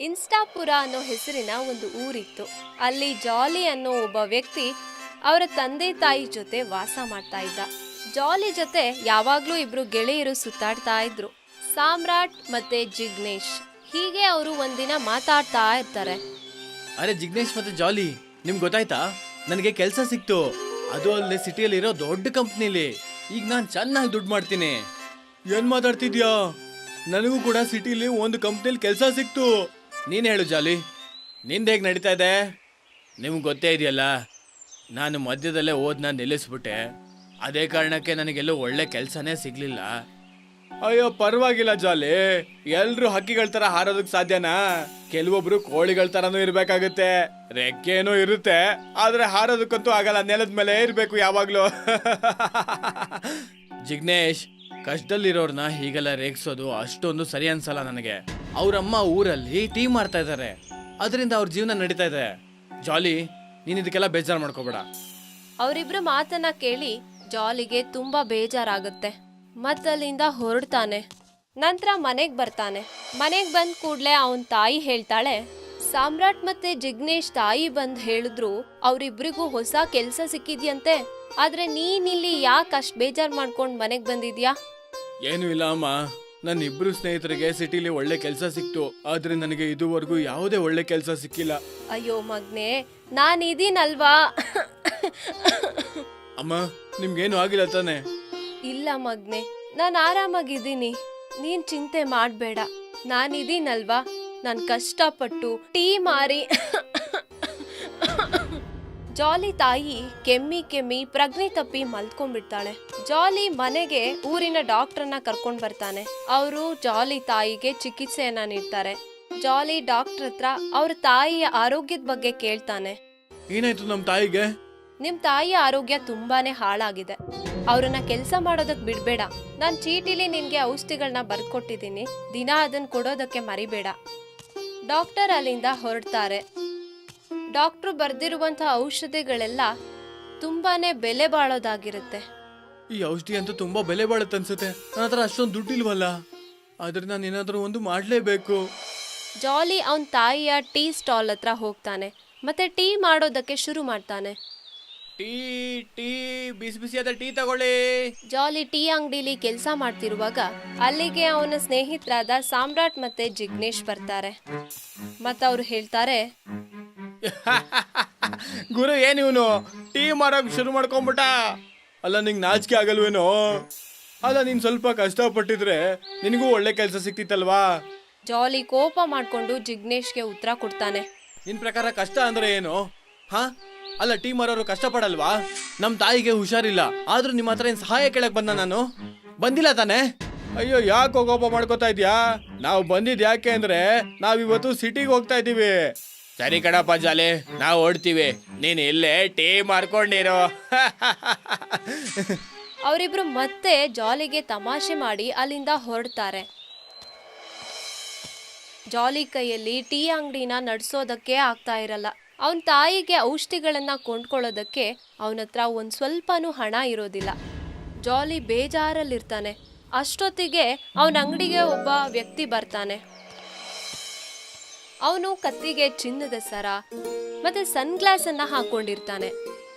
ಇನ್ಸ್ಟಾಪುರ ಅನ್ನೋ ಹೆಸರಿನ ಒಂದು ಊರಿತ್ತು. ಅಲ್ಲಿ ಜಾಲಿ ಅನ್ನೋ ಒಬ್ಬ ವ್ಯಕ್ತಿ ಅವರ ತಂದೆ ತಾಯಿ ಜೊತೆ ವಾಸ ಮಾಡ್ತಾ ಇದ್ದ. ಜಾಲಿ ಜೊತೆ ಯಾವಾಗ್ಲೂ ಇಬ್ರು ಗೆಳೆಯರು ಸುತ್ತಾಡ್ತಾ ಇದ್ರು. ಸಾಮ್ರಾಟ್ ಮತ್ತೆ ಜಿಗ್ನೇಶ್. ಹೀಗೆ ಅವರು ಒಂದಿನ ಮಾತಾಡ್ತಾ ಇರ್ತಾರೆ. ಅರೆ ಜಿಗ್ನೇಶ್ ಮತ್ತೆ ಜಾಲಿ, ನಿಮ್ಗೆ ಗೊತ್ತಾಯ್ತಾ? ನನಗೆ ಕೆಲಸ ಸಿಕ್ತು. ಅದು ಅಲ್ಲದೆ ಸಿಟಿಯಲ್ಲಿ ಇರೋ ದೊಡ್ಡ ಕಂಪ್ನಿಲಿ. ಈಗ ನಾನು ಚೆನ್ನಾಗಿ ದುಡ್ಡು ಮಾಡ್ತೀನಿ. ಏನ್ ಮಾತಾಡ್ತಿದ್ಯಾ? ನನಗೂ ಕೂಡ ಸಿಟಿಲಿ ಒಂದು ಕಂಪ್ನಿಲಿ ಕೆಲಸ ಸಿಕ್ತು. ನೀನ್ ಹೇಳು ಜಾಲಿ. ನಿಂದ ಹೇಗೆ ನಡೀತಾ ಇದೆ? ನಿಮ್ಗೆ ಗೊತ್ತೇ ಇದೆಯಲ್ಲ, ನಾನು ಮಧ್ಯದಲ್ಲೇ ಓದ್ನ ನಿಲ್ಲಿಸ್ಬಿಟ್ಟೆ. ಅದೇ ಕಾರಣಕ್ಕೆ ನನಗೆಲ್ಲೂ ಒಳ್ಳೆ ಕೆಲಸನೇ ಸಿಗ್ಲಿಲ್ಲ. ಅಯ್ಯೋ, ಪರವಾಗಿಲ್ಲ ಜಾಲಿ. ಎಲ್ಲರೂ ಹಕ್ಕಿಗಳ ತರ ಹಾರೋದಕ್ಕೆ ಸಾಧ್ಯನಾ? ಕೆಲವೊಬ್ರು ಕೋಳಿಗಳ ತರನೂ ಇರಬೇಕಾಗುತ್ತೆ. ರೆಕ್ಕೇನೂ ಇರುತ್ತೆ. ಆದ್ರೆ ಹಾರೋದಕ್ಕಂತೂ ಆಗಲ್ಲ. ನೆಲದ ಮೇಲೆ ಇರಬೇಕು ಯಾವಾಗ್ಲೂ. ಜಿಗ್ನೇಶ್, ಕಷ್ಟದಲ್ಲಿರೋರ್ನ ಹೀಗೆಲ್ಲ ರೇಗಿಸೋದು ಅಷ್ಟೊಂದು ಸರಿ ಅನ್ಸಲ್ಲ ನನಗೆ. ಅವ್ರಮ್ಮ ಊರಲ್ಲಿ ಟೀ ಮಾಡ್ತಾ ಇದ್ದಾರೆ ಅದರಿಂದ ಅವ್ರ ಜೀವನ ನಡೀತಾ ಇದೆ. ಜಾಲಿ ನೀನು ಇದಕ್ಕೆಲ್ಲ ಬೇಜಾರು ಮಾಡ್ಕೋಬೇಡ. ಅವರಿಬ್ರ ಮಾತನ್ನ ಕೇಳಿ ಜಾಲಿಗೆ ತುಂಬಾ ಬೇಜಾರಾಗುತ್ತೆ. ಮತ್ತಲ್ಲಿಂದ ಹೊರಡ್ತಾನೆ. ನಂತರ ಮನೆಗೆ ಬರ್ತಾನೆ. ಮನೆಗೆ ಬಂದ ಕೂಡಲೇ ಅವನ ತಾಯಿ ಹೇಳ್ತಾಳೆ ಸಾಮ್ರಾಟ್ ಮತ್ತೆ ಜಿಗ್ನೇಶ್ ತಾಯಿ ಬಂದ್ ಹೇಳಿದ್ರು ಅವರಿಬ್ರಿಗೂ ಹೊಸ ಕೆಲಸ ಸಿಕ್ಕಿದ್ಯಂತೆ. ಆದ್ರೆ ನೀನಿಲ್ಲಿ ಯಾಕೆ ಅಷ್ಟು ಬೇಜಾರ್ ಮಾಡ್ಕೊಂಡು ಮನೆಗೆ ಬಂದಿದ್ಯಾ? ಏನು ಇಲ್ಲ ಅಮ್ಮ. ನನ್ನ ಇಬ್ರು ಸ್ನೇಹಿತರಿಗೆ ಸಿಟಿಲಿ ಒಳ್ಳೆ ಕೆಲಸ ಸಿಕ್ತು. ಆದ್ರೆ ನನಗೆ ಇದುವರೆಗೂ ಯಾವುದೇ ಒಳ್ಳೆ ಕೆಲಸ ಸಿಕ್ಕಿಲ್ಲ. ಅಯ್ಯೋ ಮಗ್ನೆ ನಾನ್ ಇದೀನಲ್ವಾ? ಅಮ್ಮ ನಿಮ್ಗೇನು ಆಗಿಲ್ಲ ತಾನೆ? ಇಲ್ಲ ಮಗ್ನೆ ನಾನ್ ಆರಾಮಾಗಿದ್ದೀನಿ. ನೀನ್ ಚಿಂತೆ ಮಾಡ್ಬೇಡ. ನಾನಿದೀನಲ್ವಾ ನಾನ್ ಕಷ್ಟಪಟ್ಟು ಟೀ ಮಾರಿ. ಜಾಲಿ ತಾಯಿ ಕೆಮ್ಮಿ ಕೆಮ್ಮಿ ಪ್ರಜ್ಞೆ ತಪ್ಪಿ ಮಲ್ಕೊಂಡ್ಬಿಡ್ತಾಳೆ ಜಾಲಿ ಮನೆಗೆ ಊರಿನ ಡಾಕ್ಟರ್ನ ಕರ್ಕೊಂಡ್ ಬರ್ತಾನೆ. ಅವರು ಜಾಲಿ ತಾಯಿಗೆ ಚಿಕಿತ್ಸೆಯನ್ನ ನೀಡ್ತಾರೆ. ಜಾಲಿ ಡಾಕ್ಟರ್ ಹತ್ರ ಅವ್ರ ತಾಯಿಯ ಆರೋಗ್ಯದ ಬಗ್ಗೆ ಕೇಳ್ತಾನೆ. ಏನಾಯ್ತು ನಮ್ ತಾಯಿಗೆ? ನಿಮ್ ತಾಯಿಯ ಆರೋಗ್ಯ ತುಂಬಾನೇ ಹಾಳಾಗಿದೆ. ಅವ್ರನ್ನ ಕೆಲಸ ಮಾಡೋದಕ್ ಬಿಡ್ಬೇಡ. ನಾನ್ ಚೀಟಿಲಿ ನಿನ್ಗೆ ಔಷಧಿಗಳನ್ನ ಬರ್ಕೊಟ್ಟಿದ್ದೀನಿ ದಿನ ಅದನ್ನ ಕೊಡೋದಕ್ಕೆ ಮರಿಬೇಡ. ಡಾಕ್ಟರ್ ಅಲ್ಲಿಂದ ಹೊರಡ್ತಾರೆ. ಡಾಕ್ಟ್ರು ಬರ್ದಿರುವಂತಹ ಔಷಧಿಗಳೆಲ್ಲ ತುಂಬಾನೇ ಬೆಲೆ ಬಾಳೋದಾಗಿರುತ್ತೆ. ಈ ಔಷಧಿ ಅಂತೂ ತುಂಬಾ ಬೆಲೆ ಬಾಳುತ್ತೆ ಅನ್ಸುತ್ತೆ. ನನ್ನ ಹತ್ರ ಅಷ್ಟೊಂದು ದುಡ್ಡಿಲ್ವಲ್ಲ ಆದ್ರೆ ನಾನು ಏನಾದರೂ ಒಂದು ಮಾಡಲೇಬೇಕು. ಜಾಲಿ ಅವನ್ ತಾಯಿಯ ಟೀ ಸ್ಟಾಲ್ ಹತ್ರ ಹೋಗ್ತಾನೆ. ಮತ್ತೆ ಟೀ ಮಾಡೋದಕ್ಕೆ ಶುರು ಮಾಡ್ತಾನೆ. ಟೀ ಟೀ ಬಿಸಿ ಬಿಸಿಯಾದ ಟೀ ತಗೊಳ್ಳಿ. ಜಾಲಿ ಟೀ ಅಂಗಡಿಲಿ ಕೆಲಸ ಮಾಡ್ತಿರುವಾಗ ಅಲ್ಲಿಗೆ ಅವನ ಸ್ನೇಹಿತರಾದ ಸಾಮ್ರಾಟ್ ಮತ್ತೆ ಜಿಗ್ನೇಶ್ ಬರ್ತಾರೆ. ಮತ್ತವ್ರು ಹೇಳ್ತಾರೆ ಗುರು ಏನ್ ಇವನು? ಟೀ ಮಾರಕ್ ಶುರು ಮಾಡ್ಕೊಂಬಿಟ್ಟ? ಅಲ್ಲ ನಿಂಗೆ ನಾಚಿಕೆ ಆಗಲ್ವೇನೋ? ಅಲ್ಲ ನೀನ್ ಸ್ವಲ್ಪ ಕಷ್ಟಪಟ್ಟಿದ್ರೆ ನಿನಗೂ ಒಳ್ಳೆ ಕೆಲಸ ಸಿಕ್ತಿತ್ತಲ್ವಾ? ಜಾಲಿ ಕೋಪ ಮಾಡ್ಕೊಂಡು ಜಿಗ್ನೇಶ್ಗೆ ಉತ್ತರ ಕೊಡ್ತಾನೆ. ನಿನ್ ಪ್ರಕಾರ ಕಷ್ಟ ಅಂದ್ರೆ ಏನು? ಹಾ? ಅಲ್ಲ ಟೀ ಮಾರೋರು ಕಷ್ಟಪಡಲ್ವಾ? ನಮ್ ತಾಯಿಗೆ ಹುಷಾರಿಲ್ಲ. ಆದ್ರೂ ನಿಮ್ಮ ಹತ್ರ ಏನ್ ಸಹಾಯ ಕೇಳಕ್ ಬಂದ ನಾನು? ಬಂದಿಲ್ಲ ತಾನೆ? ಅಯ್ಯೋ ಯಾಕೋ ಕೋಪ ಮಾಡ್ಕೋತಾ ಇದ್ಯಾ? ನಾವು ಬಂದಿದ್ ಯಾಕೆ ಅಂದ್ರೆ ನಾವಿವತ್ತು ಸಿಟಿಗೆ ಹೋಗ್ತಾ ಇದೀವಿ ಸರಿ ಕಣಪ್ಪ ಜಾಲೆ, ನಾವು ಓಡ್ತೀವಿ ನೀನು ಇಲ್ಲೇ ಟೀ ಮಾರ್ಕೊಂಡಿರೋ. ಅವರಿಬ್ರು ಮತ್ತೆ ಜಾಲಿಗೆ ತಮಾಷೆ ಮಾಡಿ ಅಲ್ಲಿಂದ ಹೊರಡ್ತಾರೆ. ಜಾಲಿ ಕೈಯಲ್ಲಿ ಟೀ ಅಂಗಡಿನ ನಡ್ಸೋದಕ್ಕೆ ಆಗ್ತಾ ಇರಲ್ಲ. ಅವನ ತಾಯಿಗೆ ಔಷಧಿಗಳನ್ನ ಕೊಂಡ್ಕೊಳ್ಳೋದಕ್ಕೆ ಅವನ ಹತ್ರ ಒಂದ್ ಸ್ವಲ್ಪನೂ ಹಣ ಇರೋದಿಲ್ಲ. ಜಾಲಿ ಬೇಜಾರಲ್ಲಿರ್ತಾನೆ. ಅಷ್ಟೊತ್ತಿಗೆ ಅವನ ಅಂಗಡಿಗೆ ಒಬ್ಬ ವ್ಯಕ್ತಿ ಬರ್ತಾನೆ. ಅವನು ಕತ್ತಿಗೆ ಚಿನ್ನದ ಸರ ಮತ್ತೆ ಸನ್ ಗ್ಲಾಸ್ ಅನ್ನ ಹಾಕೊಂಡಿರ್ತಾನೆ.